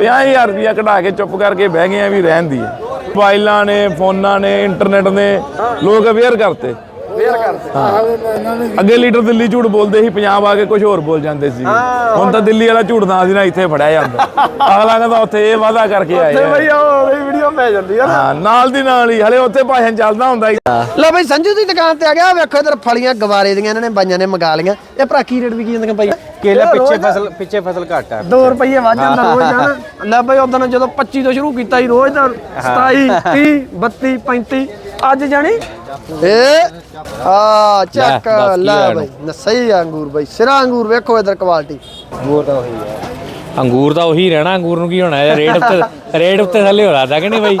50000 ਰੁਪਇਆ ਕਢਾ ਕੇ ਚੁੱਪ ਕਰਕੇ ਬਹਿ ਗਏ ਆ ਵੀ ਰਹਿਣ ਦੀ ਹੈ। ਮੋਬਾਈਲਾਂ ਨੇ, ਫੋਨਾਂ ਨੇ, ਇੰਟਰਨੈਟ ਨੇ, ਲੋਕ ਅਵੇਅਰ ਕਰਤੇ। ਕਰਦੇ ਅੱਗੇ ਲੀਡਰ ਦਿੱਲੀ ਝੂਠ ਬੋਲਦੇ ਸੀ ਪੰਜਾਬ ਆ ਕੇ ਕੁਝ ਹੋਰ ਬੋਲ ਜਾਂਦੇ ਸੀ। ਹੁਣ ਤਾਂ ਦਿੱਲੀ ਵਾਲਾ ਝੂਠ ਨਾ ਸੀ ਨਾ ਇੱਥੇ ਫੜਿਆ ਜਾਂਦਾ। ਅਗਲਾ ਕਹਿੰਦਾ ਉੱਥੇ ਇਹ ਵਾਅਦਾ ਕਰਕੇ ਆਏ ਤੇ ਆ। ਬਈ ਉਹ ਵੀਡੀਓ ਪੈ ਜਾਂਦੀ ਆ ਹਾਂ ਨਾਲ ਦੀ ਨਾਲ ਹੀ ਹਲੇ ਉੱਥੇ ਭਾਸ਼ਣ ਚੱਲਦਾ ਹੁੰਦਾ ਸੀ ਲੈ ਬਈ ਸੰਜੂ ਦੀ ਦੁਕਾਨ ਤੇ ਆ ਗਿਆ ਵੇਖੋ ਇਧਰ ਫਲੀਆਂ ਗਵਾਰੇ ਦੀਆਂ ਇਹਨਾਂ ਨੇ ਬਾਈਆਂ ਨੇ ਮੰਗਾ ਲੀਆਂ ਇਹ ਭਰਾ ਕੀ ਰੇਟ ਵਿਕੀ ਜਾਂਦੀਆਂ ਬਾਈ? ਕੇਲਾ ਪਿੱਛੇ ਫਸਲ ਪਿੱਛੇ ਫਸਲ ਘੱਟ ਹੈ 2 ਰੁਪਏ ਵੱਧ ਜਾਂਦਾ ਰੋਜ਼ ਨਾ। ਲੈ ਬਈ ਉਦੋਂ ਜਦੋਂ 25 ਤੋਂ ਸ਼ੁਰੂ ਕੀਤਾ ਸੀ ਰੋਜ਼ ਦਾ 27 30 32 35 ਅੱਜ ਜਾਣੀ? ਏ ਆ ਚੱਕ ਲੈ? ਬਈ ਨਾ ਸਹੀ ਆ ਅੰਗੂਰ ਬਈ ਸਿਰਾ ਅੰਗੂਰ ਵੇਖੋ ਇਧਰ ਕੁਆਲਿਟੀ ਉਹ ਤਾਂ ਉਹੀ ਹੈ। ਅੰਗੂਰ ਤਾਂ ਉਹੀ ਰਹਿਣਾ ਅੰਗੂਰ ਨੂੰ ਕੀ ਹੋਣਾ ਹੈ? ਰੇਟ ਉੱਤੇ ਰੇਟ ਉੱਤੇ ਥੱਲੇ ਹੋ ਰਹਾ ਕਿ ਨਹੀਂ ਬਾਈ?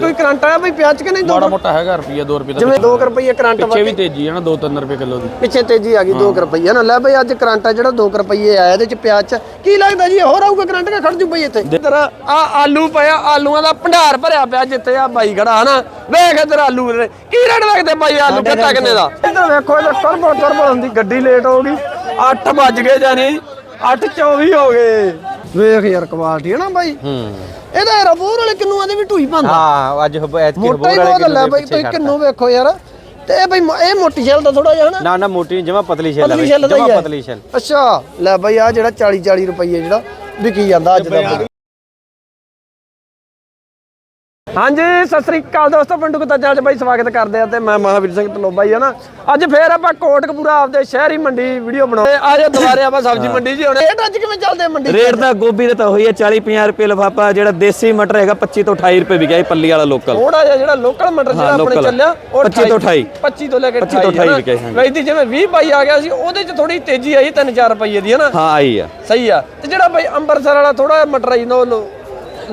ਕੋਈ ਕਰੰਟ ਆਇਆ ਬਈ ਪਿਆਜ਼ ਚ ਕਿ ਨਹੀਂ ਦੋ ਮੋਟਾ ਹੈਗਾ ਰੁਪਈਆ 2 ਰੁਪਏ ਜਿਵੇਂ 2 ਰੁਪਏ ਕਰੰਟ ਪਿੱਛੇ ਵੀ ਤੇਜ਼ੀ ਹੈ ਨਾ 2-3 ਰੁਪਏ ਕਿਲੋ ਦੀ। ਪਿੱਛੇ ਤੇਜ਼ੀ ਆ ਗਈ 2 ਰੁਪਏ ਨਾ। ਲੈ ਬਈ ਅੱਜ ਕਰੰਟ ਆ ਜਿਹੜਾ 2 ਰੁਪਏ ਆਇਆ ਇਹਦੇ ਚ ਪਿਆਜ਼ ਚ। ਕੀ ਲੱਗਦਾ ਜੀ ਹੋਰ ਆਊਗਾ ਕਰੰਟ ਕਿ ਖੜ ਜੂ ਬਈ ਇੱਥੇ? ਇਧਰ ਆ ਆਲੂ ਪਿਆ ਆਲੂਆਂ ਦਾ ਭੰਡਾਰ ਭਰਿਆ ਪਿਆ ਜਿੱਥੇ ਆ ਬਾਈ ਖੜਾ ਹਨਾ? ਵੇਖ ਇਧਰ ਆਲੂ। ਕੀ ਰੇਟ ਲੱਗਦੇ ਬਾਈ ਆਲੂ ਕਿੱਤਾ ਕਿੰਨੇ ਦਾ? ਇਧਰ ਵੇਖੋ ਇਧਰ ਟਰਬੋ ਟਰਬੋ ਹੁੰਦੀ ਗੱਡੀ ਲੇਟ ਹੋ ਗਈ। 8 ਵੱਜ ਗਏ ਜਾਨੀ 8:24 ਹੋ ਗਏ। ਵੇਖ ਯਾਰ ਕੁਆਲਿਟੀ ਹੈ ਨਾ ਬਾਈ। ਹੂੰ। ਇਹਦਾ ਰਬੂਰ ਵਾਲੇ ਕਿੰਨੂਆਂ ਦੇ ਵੀ ਢੂਈ ਪਾਉਂਦਾ। ਹਾਂ ਅੱਜ ਹਬ ਐਤਕੀ ਮੋਟਾ ਹੀ ਹਬੋਰ ਬਹੁਤ ਵਾਲੇ ਲੈ ਬਾਈ ਤੁਸੀਂ ਕਿੰਨੂ ਵੇਖੋ ਯਾਰ। ਤੇ ਇਹ ਬਈ ਮ- ਇਹ ਮੋਟੀ ਛੇਲ ਦਾ ਥੋੜਾ ਜਿਹਾ ਹਨਾ। ਨਾ ਨਾ ਮੋਟੀ ਜਮਾ ਪਤਲੀ ਛੇਲ ਪਤਲੀ ਛਿੱਲ ਦਾ ਹੀ ਜਮਾ ਹੈ। ਪਤਲੀ ਛੇਲ ਅੱਛਾ ਲੈ ਬਈ ਆ ਜਿਹੜਾ 40 40 ਰੁਪਏ ਜਿਹੜਾ ਵਿਕੀ ਜਾਂਦਾ ਅੱਜ ਦਾ ਹਾਂਜੀ ਸਤਿ ਸ੍ਰੀ ਅਕਾਲ ਦੋਸਤੋ ਪਿੰਡੂ ਕੁੱਤਾ ਚ ਬਾਈ ਸਵਾਗਤ ਕਰਦੇ ਆ ਤੇ ਮੈਂ ਮਹਾਵੀਰ ਸਿੰਘ ਤਲੋਬਾ ਹੀ ਆ ਨਾ। ਅੱਜ ਫੇਰ ਆਪਾਂ ਕੋਟਕਪੂਰਾ ਆਪਦੇ ਸ਼ਹਿਰੀ ਮੰਡੀ ਵੀਡੀਓ ਬਣਾਉਂਦੇ ਆ ਜਾ ਦੁਬਾਰੇ ਆਪਾਂ ਸਬਜ਼ੀ ਮੰਡੀ 'ਚ ਹੁਣੇ ਇਹ ਅੱਜ ਕਿਵੇਂ ਚੱਲਦੇ ਆ ਮੰਡੀ? ਰੇਟ ਤਾਂ ਗੋਭੀ ਦੇ ਤਾਂ ਹੋਈ ਹੈ 40 50 ਰੁਪਏ ਲਫਾਫਾ ਜਿਹੜਾ ਦੇਸੀ ਮਟਰ ਹੈਗਾ 25 ਤੋਂ 28 ਰੁਪਏ ਵਿਕਿਆ ਇਹ ਪੱਲੀ ਵਾਲਾ ਲੋਕਲ ਥੋੜਾ ਜਿਹਾ ਜਿਹੜਾ ਲੋਕਲ ਮਟਰ ਜਿਹੜਾ ਹਾਂ, ਆਪਣੇ। ਚੱਲਿਆ ਉਹ 25 ਤੋਂ 28 25 ਤੋਂ ਲੈ ਕੇ 25 ਤੋਂ 28 ਵਿਕਿਆ, ਹਾਂਜੀ। ਵੈਦੀ ਜਿਵੇਂ 20 ਬਾਈ ਆ ਗਿਆ ਸੀ ਉਹਦੇ 'ਚ ਥੋੜੀ ਤੇਜ਼ੀ ਆਈ 3-4 ਰੁਪਏ ਦੀ ਹੈ ਨਾ? ਹਾਂ ਆਈ ਆ। ਸਹੀ ਆ। ਤੇ ਜਿਹੜਾ ਬਾਈ ਅੰਮ੍ਰਿਤਸਰ ਵਾਲਾ ਥੋੜਾ ਮਟਰ ਆਈ ਨੋ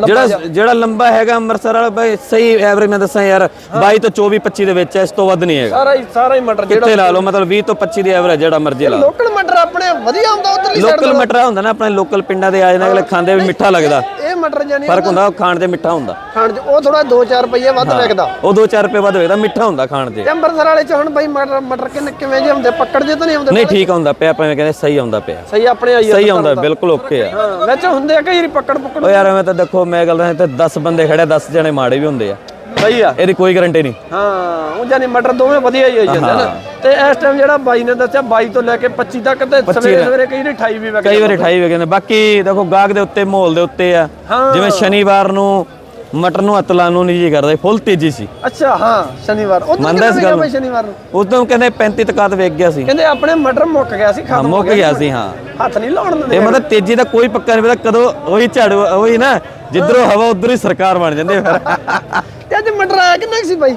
ਜਿਹੜਾ ਜਿਹੜਾ ਲੰਬਾ ਹੈਗਾ ਅੰਮ੍ਰਿਤਸਰ ਵਾਲਾ ਬਾਈ ਸਹੀ ਐਵਰੇਜ ਮੈਂ ਦੱਸਾਂ ਯਾਰ 22 ਤੋਂ 24 25 ਦੇ ਵਿੱਚ ਹੈ ਇਸ ਤੋਂ ਵੱਧ ਨਹੀਂ ਹੈਗਾ। ਸਾਰਾ ਹੀ ਸਾਰਾ ਹੀ ਮਟਰ ਜਿਹੜਾ ਕਿੱਥੇ ਲਾ ਲਓ ਮਤਲਬ 20 ਤੋਂ 25 ਦੀ ਐਵਰੇਜ ਜਿਹੜਾ ਮਰਜ਼ੀ ਲਾ ਲੋਕਲ ਮਟਰ ਆਪਣੇ ਵਧੀਆ ਹੁੰਦਾ ਉਧਰਲੀ ਸਾਈਡ ਲੋਕਲ ਮਟਰ ਹੁੰਦਾ ਨਾ ਆਪਣੇ ਲੋਕਲ ਪਿੰਡਾਂ ਦੇ ਆ ਜਾਂਦੇ ਅਗਲੇ ਖਾਂਦੇ ਵੀ ਮਿੱਠਾ ਲੱਗਦਾ। ਇਹ ਮਟਰ ਜਾਨੀ ਫ਼ਰਕ ਹੁੰਦਾ। ਉਹ ਖਾਣ ਤੇ ਮਿੱਠਾ ਹੁੰਦਾ। ਖਾਣ 'ਚ ਉਹ ਥੋੜਾ 2-4 ਰੁਪਏ ਵੱਧ ਵਿਕਦਾ। ਉਹ 2-4 ਰੁਪਏ ਵੱਧ ਵੇਚਦਾ ਮਿੱਠਾ ਹੁੰਦਾ ਖਾਣ ਤੇ ਤੇ ਅੰਮ੍ਰਿਤਸਰ ਵਾਲੇ 'ਚ ਹੁਣ ਬਾਈ ਮਟਰ ਮਟਰ ਕਿੰਨੇ ਕਿਵੇਂ ਜੇ ਹੁੰਦੇ ਪੱਕੜ ਜੇ ਤਾਂ ਨਹੀਂ ਹੁੰਦੇ ਨਹੀਂ ਠੀਕ ਹੁੰਦਾ ਪਿਆ ਭਾਵੇਂ ਕਹਿੰਦੇ ਸਹੀ ਆਉਂਦਾ ਪਿਆ। ਸਹੀ ਆਪਣੇ ਆਈ ਸਹੀ ਆਉਂਦਾ ਬਿਲਕੁਲ ਓਕੇ ਆ। ਵਿੱਚ ਹੁੰਦੇ ਆ ਕਈ ਵਾਰੀ ਪੱਕੜ ਪੁੱਕੜ ਉਹ ਯਾਰ ਐਵੇਂ ਤਾਂ ਦੇਖੋ ਮੈਂ ਗੱਲ ਦੱਸਾਂ ਤੇ 10 ਬੰਦੇ ਖੜੇ 10 ਜਣੇ ਮਾੜੇ ਵੀ ਹੁੰਦੇ ਆ। ਸਹੀ ਆ। ਇਹਦੀ ਕੋਈ ਗਾਰੰਟੀ ਨਹੀਂ। ਹਾਂ ਉਹ ਜਾਨੀ ਮਟਰ ਦੋਵੇਂ ਵਧੀਆ ਹੀ ਆਈ ਜਾਂਦੇ ਨਾ। ਤੇ ਇਸ ਟਾਈਮ ਜਿਹੜਾ ਬਾਈ ਨੇ ਦੱਸਿਆ 22 ਤੋਂ ਲੈ ਕੇ 25 ਤੱਕ ਤੇ ਸਵੇਰੇ ਸਵੇਰੇ ਕਈ ਵਾਰੀ 28 ਵੀ ਵਿਕਦੇ ਕਈ ਵਾਰੀ 28 ਵੀ ਕਹਿੰਦੇ ਬਾਕੀ ਦੇਖੋ ਗਾਹਕ ਦੇ ਉੱਤੇ ਮਾਹੌਲ ਦੇ ਉੱਤੇ ਆ। ਜਿਵੇਂ ਸ਼ਨੀਵਾਰ ਨੂੰ ਮਟਰ ਨੂੰ ਹੱਥ ਲਾਉਣ ਨੂੰ ਨਹੀਂ ਜੀ ਕਰਦਾ ਫੁੱਲ ਤੇਜ਼ੀ ਸੀ। ਅੱਛਾ ਹਾਂ ਸ਼ਨੀਵਾਰ। ਉਹ ਮੰਨਦਾ ਇਸ ਗੱਲ ਨੂੰ? ਸ਼ਨੀਵਾਰ ਨੂੰ? ਉਦੋਂ ਕਹਿੰਦੇ 35 ਤੱਕ ਵੇਚ ਗਿਆ ਸੀ। ਕਹਿੰਦੇ ਆਪਣੇ ਮਟਰ ਮੁੱਕ ਗਿਆ ਸੀ ਖਤਮ ਮੁੱਕ ਗਿਆ ਸੀ। ਹਾਂ। ਹੱਥ ਨਹੀਂ ਲਾਉਣ ਦਿੰਦੇ ਇਹ ਮਤਲਬ ਤੇਜ਼ੀ ਦਾ ਕੋਈ ਪੱਕਾ ਨਹੀਂ ਪਤਾ ਕਦੋਂ ਉਹੀ ਝਾੜੂ ਉਹੀ ਨਾ ਜਿੱਧਰੋਂ ਹਵਾ ਉਧਰ ਹੀ ਸਰਕਾਰ ਬਣ ਜਾਂਦੀ ਫਿਰ। ਤੇ ਅੱਜ ਮਟਰ ਆਇਆ ਕਿੰਨਾ ਸੀ ਬਾਈ?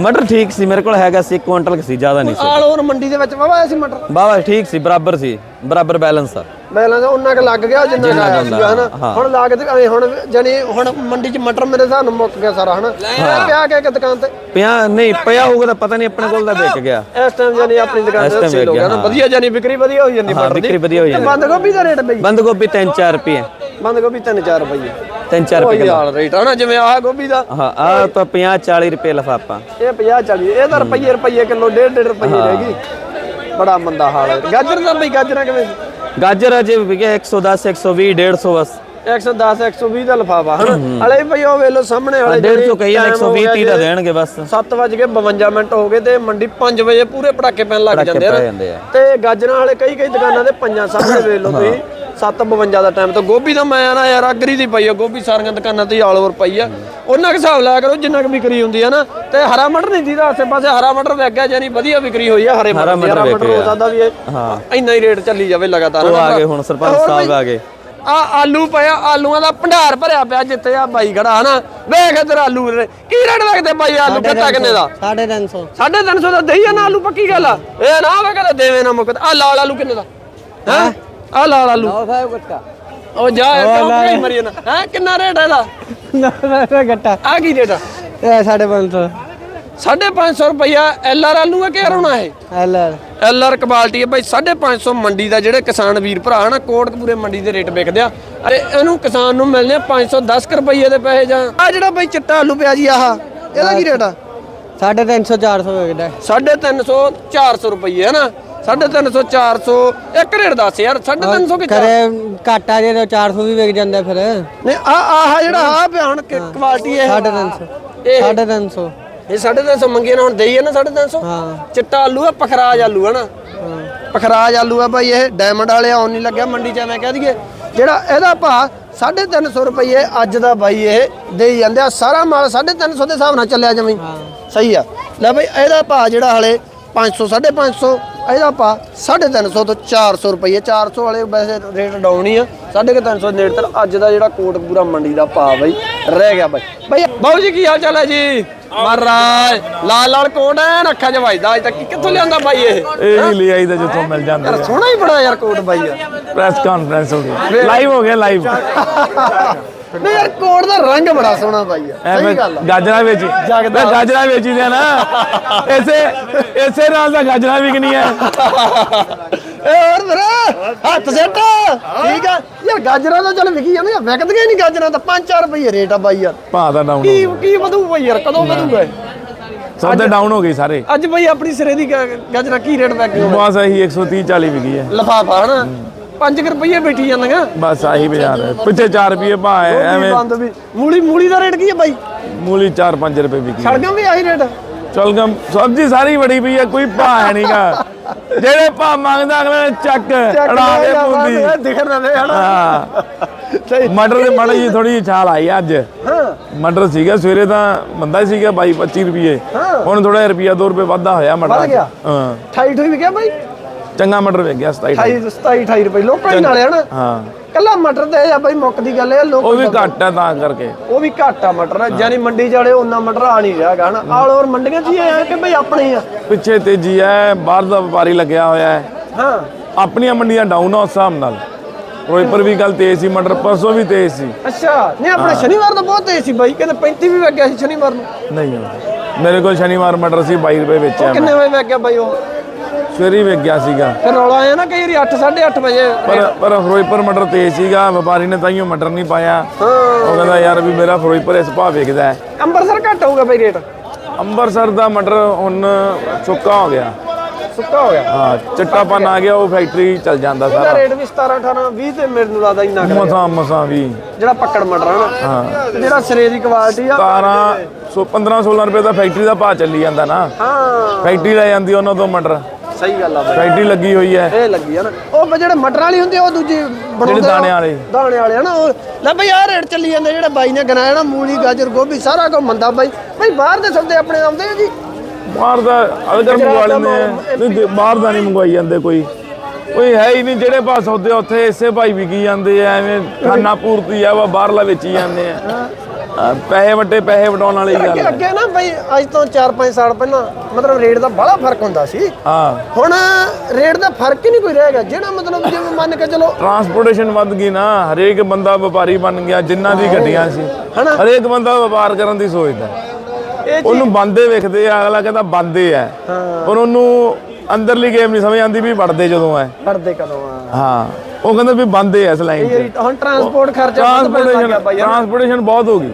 ਮਟਰ ਠੀਕ ਸੀ ਮੇਰੇ ਕੋਲ ਹੈਗਾ ਸੀ ਕੁਇੰਟਲ ਸੀ ਜ਼ਿਆਦਾ ਨਹੀਂ ਸੀ। ਆਲ ਓਵਰ ਮੰਡੀ ਦੇ ਵਿੱਚ ਵਾਵਾ ਆਇਆ ਸੀ ਮਟਰ? ਬਾਬਾ ਠੀਕ ਸੀ ਬਰਾਬਰ ਸੀ। ਬਰਾਬਰ ਬੈਲੈਂਸ ਆ। ਬੈਲੈਂਸ ਉਹਨਾਂ ਕ ਲੱਗ ਗਿਆ ਜਿੰਨਾ ਕੁ ਆਇਆ ਸੀਗਾ ਹਨਾ? ਹਾਂ। ਹੁਣ ਲਾਗਤ ਐ ਹੁਣ ਜਾਨੀ ਹੁਣ ਮੰਡੀ 'ਚ ਮਟਰ ਮੇਰੇ ਨਾਲ ਮੁੱਕ ਗਿਆ ਸਾਰਾ ਹਨਾ? ਪਿਆ ਗਿਆ ਕਿ ਦੁਕਾਨ ਤੇ? ਪਿਆ ਨਹੀਂ ਪਿਆ ਹੋਊਗਾ ਤਾਂ ਪਤਾ ਨਹੀਂ ਆਪਣੇ ਕੋਲ ਤਾਂ ਵਿਕ ਗਿਆ। ਇਸ ਟਾਈਮ ਜਾਨੀ ਆਪਣੀ ਦੁਕਾਨ ਤੇ ਸੇਲ ਹੋ ਗਿਆ ਨਾ। ਵਧੀਆ ਜਾਨੀ ਵਿਕਰੀ ਵਧੀਆ ਹੋਈ ਜਾਂਦੀ ਮਟਰ ਦੀ। ਵਿਕਰੀ ਵਧੀਆ ਹੋ ਤੇ ਜਾਂਦੀ ਬੰਦ ਗੋਭੀ ਦਾ ਰੇਟ ਬਈ? ਬੰਦ ਗੋਭੀ 3-4 ਰੁਪਏ। ਬੰਦ ਗੋਭੀ 3-4 ਰੁਪਏ। 3-4 ਰੁਪਏ ਹਾਲ ਰੇਟ ਹਨਾ ਜਿਵੇਂ ਆਹ ਗੋਭੀ ਦਾ। ਹਾਂ ਆ ਤਾਂ 50-40 ਰੁਪਏ ਲਫਾਫਾ। ਇਹ 50 40 ਇਹ ਤਾਂ ਰੁਪਏ ਰੁਪਏ ਕਿਲੋ 1.5 ਰੁਪਏ ਰਹਿ ਗਈ। ਬੜਾ ਮੰਦਾ ਹਾਲ ਹੈ। ਗਾਜਰ ਦਾ ਬਈ ਗਾਜਰਾਂ ਕਿਵੇਂ ਗਾਜਰ ਅਜੇ ਵਿਕਿਆ 110 120 150 ਬਸ। 110 120 ਦਾ ਲਫਾਫਾ ਹਨਾ? ਹਲੇ ਭਈ ਉਹ ਵੇਲੋ ਸਾਹਮਣੇ ਵਾਲੇ 150 ਕਹੀ 120 30 ਦਾ ਦੇਣਗੇ ਬਸ। 7 ਵਜ ਕੇ 52 ਮਿੰਟ ਹੋ ਗਏ ਤੇ ਮੰਡੀ 5 ਵਜੇ ਪੂਰੇ ਪਟਾਕੇ ਪੈਣ ਲੱਗ ਜਾਂਦੇ ਆ। ਤੇ ਗਾਜਰਾਂ ਵਾਲੇ ਕਈ ਕਈ ਦੁਕਾਨਾਂ ਦੇ ਪੰਜਾਂ ਸਾਹਮਣੇ ਵੇਖ ਲਓ ਤੁਸੀਂ। 7:52 ਦਾ ਟਾਈਮ ਤੇ। ਗੋਭੀ ਤਾਂ ਮੈਂ ਨਾ ਯਾਰ ਅਗਰੀ ਦੀ ਪਈ ਆ। ਗੋਭੀ ਸਾਰੀਆਂ ਦੁਕਾਨਾਂ ਤੇ ਆਲ ਓਵਰ ਪਈ ਆ। ਉਹਨਾਂ ਕੁ ਹਿਸਾਬ ਲਾਇਆ ਕਰੋ ਜਿੰਨਾ ਕੁ ਵਿਕਰੀ ਹੁੰਦੀ ਆ ਨਾ। ਤੇ ਹਰਾ ਮਟਰ ਨਹੀਂ ਦੀਦਾ ਆਸੇ ਪਾਸੇ ਹਰਾ ਮਟਰ ਵਿਕ ਗਿਆ ਜਾਨੀ ਵਧੀਆ ਵਿਕਰੀ ਹੋਈ ਆ ਹਰੇ ਮਟਰ ਦੀ। ਹਰਾ ਮਟਰ ਹੋ। ਸਕਦਾ ਵੀ ਇਹ ਹਾਂ। ਇੰਨਾ ਹੀ ਰੇਟ ਚੱਲੀ ਜਾਵੇ ਲਗਾਤਾਰ ਉਹ ਆ? ਗਏ ਹੁਣ ਸਰਪੰਚ ਸਾਹਿਬ ਆ ਗਏ। ਆ ਆਲੂ ਪਿਆ ਆਲੂਆਂ ਦਾ ਭੰਡਾਰ ਭਰਿਆ ਪਿਆ ਜਿੱਥੇ ਆ ਬਾਈ ਖੜਾ ਹਨਾ? ਵੇਖ ਇਧਰ ਆਲੂ ਨੇ। ਕੀ ਰੇਟ ਲੱਗਦੇ ਬਾਈ ਆਲੂ ਕਿੱਤਾ ਕਿੰਨੇ ਦਾ? 350 350 ਦਾ ਦਈ ਆ ਨਾ ਆਲੂ ਪੱਕੀ ਗੱਲ ਆ। ਇਹ ਨਾ ਵੇ ਕਦੇ ਦੇਵੇ ਨਾ ਮੁਕਤ ਆ ਲਾਲ ਆਲੂ ਕਿੰਨੇ ਦਾ? ਹੈ? ਆ ਲਾਲ ਆਲੂ ਸਾਹਿਬ ਗੱਟਾ। ਉਹ ਜਾ ਕਿਉਂ ਕਹੀ ਮਰੀ ਨਾ ਹੈ ਕਿੰਨਾ ਰੇਟ ਹੈ ਇਹਦਾ? ਨਾ ਗੱਟਾ। ਆ ਕੀ ਰੇਟ ਆ? ਇਹ 550 550 ਰੁਪਇਆ ਐਲ ਆਰ ਆਲੂ ਹੈ ਕਿ ਹੋਣਾ ਇਹ? ਐਲ ਐਲ ਆਰ ਕੁਆਲਿਟੀ ਹੈ ਬਾਈ 550 ਮੰਡੀ ਦਾ ਜਿਹੜੇ ਕਿਸਾਨ ਵੀਰ ਭਰਾ ਨਾ ਕੋਟਕਪੂਰੇ ਮੰਡੀ ਦੇ ਰੇਟ ਵਿਕਦੇ ਆ। ਅਰੇ ਇਹਨੂੰ ਕਿਸਾਨ ਨੂੰ ਮਿਲਨੇ ਆ 510 ਕੁ ਰੁਪਏ ਦੇ ਪੈਸੇ ਜਾਂ। ਆ ਜਿਹੜਾ ਬਾਈ ਚਿੱਟਾ ਆਲੂ ਪਿਆ ਜੀ ਆਹ ਇਹਦਾ ਕੀ ਰੇਟ ਆ? 350 400 ਵਿਕਦਾ 350 400 ਰੁਪਏ ਹੈ ਨਾ 350 400 ਇੱਕ ਰੇਟ ਦੱਸ ਯਾਰ 350 ਕਿ ਕਰੇ ਘਾਟਾ ਜੇ ਤਾਂ 400 ਵੀ ਵਿਕ ਜਾਂਦਾ ਫਿਰ। ਨਹੀਂ ਆ ਆਹ ਜਿਹੜਾ ਆ ਪਿਆ ਹੁਣ ਕੁਆਲਿਟੀ ਇਹ 350 ਇਹ 350 ਇਹ 350 ਮੰਗੇ ਨਾ ਹੁਣ ਦੇਈ ਹੈ ਨਾ 350 ਹਾਂ। ਚਿੱਟਾ ਆਲੂ ਆ ਪਖਰਾਜ ਆਲੂ ਹੈ ਨਾ? ਪਖਰਾਜ ਆਲੂ ਆ ਬਾਈ ਇਹ ਡਾਇਮੰਡ ਵਾਲੇ ਆਉਣ ਨਹੀਂ ਲੱਗਿਆ ਮੰਡੀ 'ਚ ਐਵੇਂ ਕਹਿ ਦਈਏ। ਜਿਹੜਾ ਇਹਦਾ ਭਾਅ 350 ਰੁਪਏ ਅੱਜ ਦਾ ਬਾਈ ਇਹ ਦੇਈ ਜਾਂਦੇ ਆ ਸਾਰਾ ਮਾਲ 350 ਦੇ ਹਿਸਾਬ ਨਾਲ ਚੱਲਿਆ ਜਮਈ ਸਹੀ ਆ। ਲੈ ਇਹਦਾ ਭਾਅ ਜਿਹੜਾ ਹਲੇ 500 550 ਇਹਦਾ ਭਾਅ 350 ਤੋਂ 400 ਰੁਪਏ 400 ਵਾਲੇ ਵੈਸੇ ਰੇਟ ਡਾਊਨ ਹੀ ਆ। 350 ਨੇੜੇ ਤੱਕ ਅੱਜ ਦਾ ਜਿਹੜਾ ਕੋਟਕਪੂਰਾ ਮੰਡੀ ਦਾ ਭਾਅ ਬਾਈ ਰਹਿ ਗਿਆ ਬਾਈ। ਬਾਈ ਬਾਊ ਜੀ ਕੀ ਹਾਲ ਚਾਲ ਹੈ ਜੀ? ਮਹਾਰਾਜ ਲਾਲ ਲਾਲ ਕੋਟ ਹੈ ਅੱਖਾਂ 'ਚ ਵੱਜਦਾ ਅੱਜ ਤੱਕ। ਕਿੱਥੋਂ ਲਿਆਂਦਾ ਬਾਈ ਇਹ? ਇਹ ਹੀ ਲੈ ਆਈਦਾ ਜਿੱਥੋਂ ਮਿਲ ਜਾਂਦਾ ਯਾਰ ਸੋਹਣਾ ਹੀ ਬੜਾ ਯਾਰ ਕੋਟ ਬਾਈ ਪ੍ਰੈਸ ਕਾਨਫਰੰਸ ਹੋ ਗਈ। ਲਾਈਵ ਹੋ ਗਿਆ ਲਾਈਵ ਨਹੀਂ ਯਾਰ ਕੋਟ ਦਾ ਰੰਗ ਬੜਾ ਸੋਹਣਾ ਬਾਈ ਐਵੇਂ ਸਹੀ ਗੱਲ ਆ। ਗਾਜਰਾਂ ਵੇਚੀ ਜਗਦਾ। ਮੈਂ ਗਾਜਰਾਂ ਵੇਚੀ ਦੇ ਨਾ। ਇਸੇ ਇਸੇ ਨਾਲ ਦਾ ਗਾਜਰਾਂ ਵਿਕਣੀ ਹੈ ਏ ਹੋਰ ਵੀਰੇ ਹੱਥ ਸੈੱਟ। ਠੀਕ ਆ। ਯਾਰ ਗਾਜਰਾਂ ਤਾਂ ਚੱਲ ਵਿਕੀ ਜਾਂਦੀਆਂ ਵਿਕਦੀਆਂ ਹੀ ਨਹੀਂ ਗਾਜਰਾਂ ਤਾਂ 5-4 ਰੁਪਏ ਰੇਟ ਆ ਬਾਈ ਯਾਰ। ਭਾਅ ਦਾ ਡਾਊਨ ਕੀ ਕੀ ਵਧੂ ਬਾਈ ਯਾਰ ਕਦੋਂ ਵਧੂਗਾ? ਸੌਦੇ ਡਾਊਨ ਹੋ ਗਏ ਸਾਰੇ। ਅੱਜ ਬਾਈ ਆਪਣੀ ਸਿਰੇ ਦੀ ਗਾਜਰਾਂ ਕੀ ਰੇਟ ਵਿਕ ਗਈ ਬਸ ਇਹੀ 130 40 ਵਿਕੀ ਹੈ। ਲਫਾਫਾ ਹਨਾ? 5 ਰੁਪਏ ਬੈਠੀ ਜਾਂਦੀਆਂ। ਬਸ ਆਹੀ ਬਾਜ਼ਾਰ ਹੈ। ਪਿੱਛੇ 4 ਰੁਪਏ ਭਾਅ ਹੈ ਐਵੇਂ ਬੰਦ ਵੀ। ਮੂਲੀ ਮੂਲੀ ਦਾ ਰੇਟ ਕੀ ਹੈ ਬਾਈ? ਮੂਲੀ 4-5 ਰੁਪਏ ਵਿਕੀ। ਸੜਕਾਂ ਵੀ ਆਹੀ ਰੇਟ? ਚਲਗਮ ਸਬਜ਼ੀ ਸਾਰੀ ਬੜੀ ਪਈ ਹੈ ਕੋਈ ਭਾਅ ਹੈ ਨਹੀਂਗਾ ਜਿਹੜੇ ਭਾਅ ਮੰਗਦਾ ਅਗਲੇ ਨੇ ਚੱਕ ਅੜਾ ਕੇ ਬੁੰਦੀ ਦਿਖ ਨਾ ਹਨਾ? ਹਾਂ। ਸਹੀ। ਮਟਰ ਦੇ ਮੜੀ ਜੀ ਥੋੜੀ ਛਾਲ ਆਈ ਅੱਜ। ਹਾਂ। ਮਟਰ ਸੀਗਾ ਸਵੇਰੇ ਤਾਂ ਮੰਦਾ ਸੀਗਾ 22 25 ਰੁਪਏ ਹੁਣ ਥੋੜਾ ਰੁਪਿਆ 2 ਰੁਪਏ ਵਾਧਾ ਹੋਇਆ ਮਟਰ ਗਿਆ? ਹਾਂ। 28 ਠੋਈ ਵਿਕਿਆ ਬਾਈ? ਚੰਗਾ ਮਟਰ ਵੇਚ ਗਿਆ 27 28 27 28 ਰੁਪਏ ਲੋਕਾਂ ਨਾਲੇ ਹਨਾ। ਹਾਂ। ਕੱਲਾ ਮਟਰ ਤੇ ਆ ਬਾਈ ਮੁੱਕ ਦੀ ਗੱਲ ਇਹ ਲੋਕ ਉਹ ਵੀ ਘੱਟ ਹੈ ਤਾਂ ਕਰਕੇ। ਉਹ ਵੀ ਘੱਟ ਆ ਮਟਰ ਜਾਨੀ ਮੰਡੀ ਜਾਲੇ ਉਹਨਾਂ ਮਟਰ ਆ ਨਹੀਂ ਰਿਹਾ ਗਾ ਹਨਾ। ਆਲ ਓਵਰ ਮੰਡੀਆਂ 'ਚ ਹੀ ਆ ਕਿ ਬਈ ਆਪਣੇ ਹੀ ਆ? ਪਿੱਛੇ ਤੇਜ਼ੀ ਹੈ ਬਾਹਰ ਦਾ ਵਪਾਰੀ ਲੱਗਿਆ ਹੋਇਆ ਹੈ ਹਾਂ। ਆਪਣੀਆਂ ਮੰਡੀਆਂ ਡਾਊਨ ਆ ਉਸ ਹਿਸਾਬ ਨਾਲ। ਫਿਰੋਜ਼ਪੁਰ ਵੀ ਕੱਲ ਤੇਜ਼ ਸੀ ਮਟਰ ਪਰਸੋਂ ਵੀ ਤੇਜ਼ ਸੀ। ਅੱਛਾ। ਨਹੀਂ ਆਪਣੇ ਸ਼ਨੀਵਾਰ ਤਾਂ ਬਹੁਤ ਤੇਜ਼ ਸੀ ਬਾਈ ਕਹਿੰਦੇ 35 ਵੀ ਵਗ ਗਿਆ ਸੀ ਸ਼ਨੀਵਾਰ ਨੂੰ। ਨਹੀਂ। ਮੇਰੇ ਕੋਲ ਸ਼ਨੀਵਾਰ ਮਟਰ ਸੀ 22 ਰੁਪਏ ਵੇਚਿਆ ਮੈਂ ਕਿੰਨੇ ਵਜੇ ਵਗ ਗਿਆ ਬਾਈ ਉਹ? ਸਵੇਰੇ ਹੀ ਵੇਚ ਗਿਆ ਸੀਗਾ। ਫਿਰ ਰੌਲਾ ਆਇਆ ਨਾ ਕਈ ਵਾਰੀ 8 8:30 ਵਜੇ। ਪਰ ਪਰ ਫਿਰੋਜ਼ਪੁਰ ਮਟਰ ਤੇਜ਼ ਸੀਗਾ ਵਪਾਰੀ ਨੇ ਤਾਈਓ ਮਟਰ ਨਹੀਂ ਪਾਇਆ। ਹਾਂ। ਉਹ ਕਹਿੰਦਾ ਯਾਰ ਵੀ ਮੇਰਾ ਫਿਰੋਜ਼ਪੁਰ ਇਸ ਭਾਅ ਵਿਕਦਾ ਹੈ। ਅੰਮ੍ਰਿਤਸਰ ਘੱਟ ਹੋਊਗਾ ਬਾਈ ਰੇਟ। ਅੰਮ੍ਰਿਤਸਰ ਦਾ ਮਟਰ ਹੁਣ ਸੁੱਕਾ ਹੋ ਗਿਆ। ਸੁੱਕਾ ਹੋ ਗਿਆ। ਹਾਂ ਚਿੱਟਾਪਨ ਆ ਗਿਆ ਉਹ ਫੈਕਟਰੀ ਚੱਲ ਜਾਂਦਾ ਇਹਦਾ ਸਾਰਾ। ਰੇਟ ਵੀ 17 18 20 ਤੇ ਮੈਨੂੰ ਲੱਗਦਾ ਇੰਨਾ ਕਰ ਮਸਾਂ ਮਸਾਂ ਵੀ। ਜਿਹੜਾ ਪੱਕੜ ਮਟਰ ਨਾ ਹਾਂ। ਜਿਹੜਾ ਸਿਰੇ ਦੀ ਕੁਆਲਿਟੀ ਆ 17 ਸੌ 15 16 ਰੁਪਏ ਦਾ ਫੈਕਟਰੀ ਦਾ ਭਾਅ ਚੱਲੀ ਜਾਂਦਾ ਨਾ। ਹਾਂ। ਫੈਕਟਰੀ ਲੈ ਜਾਂਦੀ ਉਹਨਾਂ ਤੋਂ ਮਟਰ। ਸਹੀ ਗੱਲ ਆ ਬਾਈ। ਫੈਕਟਰੀ ਲੱਗੀ ਹੋਈ ਹੈ। ਇਹ ਲੱਗੀ ਆ ਨਾ। ਉਹ ਜਿਹੜੇ ਮਟਰ ਵਾਲੀ ਹੁੰਦੀ ਆ, ਉਹ ਦੂਜੀ ਬਣਾਉਂਦੇ ਆ। ਦਾਣੇ ਵਾਲੇ। ਦਾਣੇ ਵਾਲੇ ਹਨਾ ਉਹ ਲੈ ਬਈ ਆਹ ਰੇਟ ਚੱਲੀ ਜਾਂਦੇ ਜਿਹੜਾ ਬਾਈ ਨੇ ਗਨਾਇਆ ਨਾ ਮੂਲੀ ਗਾਜਰ ਗੋਭੀ ਸਾਰਾ ਕੁਝ ਮੰਦਾ ਬਾਈ। ਬਈ ਬਾਹਰ ਦੇ ਸੌਦੇ ਆਪਣੇ ਆਉਂਦੇ ਆ ਜੀ। ਬਾਹਰ ਦਾ ਅਗਰ ਮੰਗਵਾ ਲੈਂਦੇ ਆ। ਨਹੀਂ ਤੇ ਬਾਹਰ ਦਾ ਨਹੀਂ ਮੰਗਵਾਈ ਜਾਂਦੇ ਕੋਈ। ਕੋਈ ਹੈ ਹੀ ਨਹੀਂ ਜਿਹੜੇ ਭਾਅ ਸੌਦੇ ਉੱਥੇ ਇਸੇ ਭਾਈ ਵਿਕੀ ਜਾਂਦੇ ਆ ਐਵੇਂ ਖਾਨਾ ਪੂਰਤੀ ਆ ਵਾ ਬਾਹਰਲਾ ਵੇਚੀ ਜਾਂਦੇ ਆ। ਪੈਸੇ ਵੱਟੇ ਪੈਸੇ ਵਟਾਉਣ ਵਾਲੀ ਗੱਲ ਅੱਗੇ ਹੈ। ਅੱਗੇ ਨਾ ਬਈ ਅੱਜ ਤੋਂ 4-5 ਸਾਲ ਪਹਿਲਾਂ ਮਤਲਬ ਰੇਟ ਦਾ ਬੜਾ ਫ਼ਰਕ ਹੁੰਦਾ ਸੀ। ਹਾਂ। ਹੁਣ ਰੇਟ ਦਾ ਫ਼ਰਕ ਹੀ ਨਹੀਂ ਕੋਈ ਰਹਿ ਗਿਆ। ਜਿਹੜਾ ਮਤਲਬ ਜਿਵੇਂ ਮੰਨ ਕੇ ਚਲੋ ਟਰਾਂਸਪੋਰਟੇਸ਼ਨ ਵੱਧ ਗਈ ਨਾ ਹਰੇਕ ਬੰਦਾ ਵਪਾਰੀ ਬਣ ਗਿਆ ਜਿੰਨਾ ਦੀ ਗੱਡੀਆਂ ਸੀ। ਹਨਾ? ਹਰੇਕ ਬੰਦਾ ਵਪਾਰ ਕਰਨ ਦੀ ਸੋਚਦਾ। ਇਹ ਉਹਨੂੰ ਬੰਦੇ ਵੇਖਦੇ ਆ ਅਗਲਾ ਕਹਿੰਦਾ ਬੰਦੇ ਆ। ਪਰ ਉਹਨੂੰ ਅੰਦਰਲੀ ਗੇਮ ਨਹੀਂ ਸਮਝ ਆਉਂਦੀ ਵੀ ਵੜਦੇ ਜਦੋਂ ਐ। ਕਰਦੇ ਕਦੋਂ ਆ? ਹਾਂ ਉਹ ਕਹਿੰਦਾ ਵੀ ਬੰਦੇ ਐ ਇਸ ਲਾਈਨ ਇਹ ਹੁਣ ਟਰਾਂਸਪੋਰਟ ਖਰਚਾ ਟਰਾਂਸਪੋਰਟੇਸ਼ਨ ਬਹੁਤ ਹੋ ਗਈ।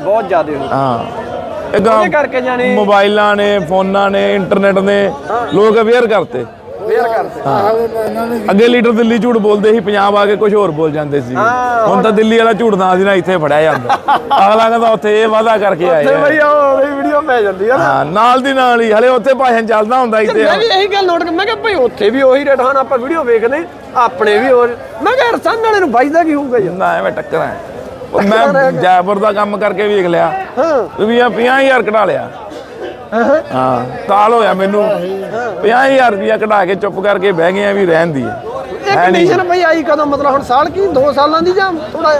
ਬਹੁਤ ਜ਼ਿਆਦਾ ਹੋ ਹਾਂ। ਇੱਕ ਉਹਦੇ ਕਰਕੇ ਜਾਣੀ ਮੋਬਾਈਲਾਂ ਨੇ ਫੋਨਾਂ ਨੇ ਇੰਟਰਨੈਟ ਨੇ ਲੋਕ ਅਵੇਅਰ ਕਰਤੇ। ਕਰਦੇ। ਅੱਗੇ ਲੀਡਰ ਦਿੱਲੀ ਝੂਠ ਬੋਲਦੇ ਸੀ ਪੰਜਾਬ ਆ ਕੇ ਕੁਝ ਹੋਰ ਬੋਲ ਜਾਂਦੇ ਸੀ। ਹੁਣ ਤਾਂ ਦਿੱਲੀ ਵਾਲਾ ਝੂਠ ਨਾ ਸੀ ਨਾ ਇੱਥੇ ਫੜਿਆ ਜਾਂਦਾ। ਅਗਲਾ ਕਹਿੰਦਾ ਉੱਥੇ ਇਹ ਵਾਅਦਾ ਕਰਕੇ ਆਏ ਤੇ ਆ। ਬਈ ਉਹ ਵੀਡੀਓ ਪੈ ਜਾਂਦੀ ਆ ਹਾਂ ਨਾਲ ਦੀ ਨਾਲ ਹੀ ਹਲੇ ਉੱਥੇ ਭਾਸ਼ਣ ਚੱਲਦਾ ਹੁੰਦਾ ਇੱਥੇ। ਮੈਂ ਵੀ ਇਹੀ ਗੱਲ ਨੋਟ ਕਰ ਮੈਂ ਕਿਹਾ ਭਾਈ ਉੱਥੇ ਵੀ ਉਹੀ ਰੇਟ ਹਨ ਆਪਾਂ ਵੀਡੀਓ ਵੇਖਦੇ ਆਪਣੇ ਵੀ ਹੋਰ। ਮੈਂ ਕਿਹਾ ਰਸਨ ਵਾਲੇ ਨੂੰ ਵੱਜਦਾ ਕੀ ਹੋਊਗਾ ਯਾਰ? ਨਾ ਐਵੇਂ ਟੱਕਰ। ਮੈਂ ਜੈਪੁਰ ਦਾ ਕੰਮ ਕਰਕੇ ਵੇਖ ਲਿਆ। ਹਾਂ। ਵੀ ਆ 50000 ਕਢਾ ਲਿਆ। ਹਾਂ। ਸਾਲ ਹੋਇਆ ਮੈਨੂੰ। 50000 ਰੁਪਇਆ ਕਢਾ ਕੇ ਚੁੱਪ ਕਰਕੇ ਬਹਿ ਗਏ ਆ ਵੀ ਰਹਿਣ ਦੀ ਇਹ ਕੰਡੀਸ਼ਨ ਭਾਈ ਆਈ ਕਦੋਂ ਮਤਲਬ ਹੁਣ ਸਾਲ ਕੀ 2 ਸਾਲਾਂ ਦੀ ਜਾਂ ਥੋੜਾ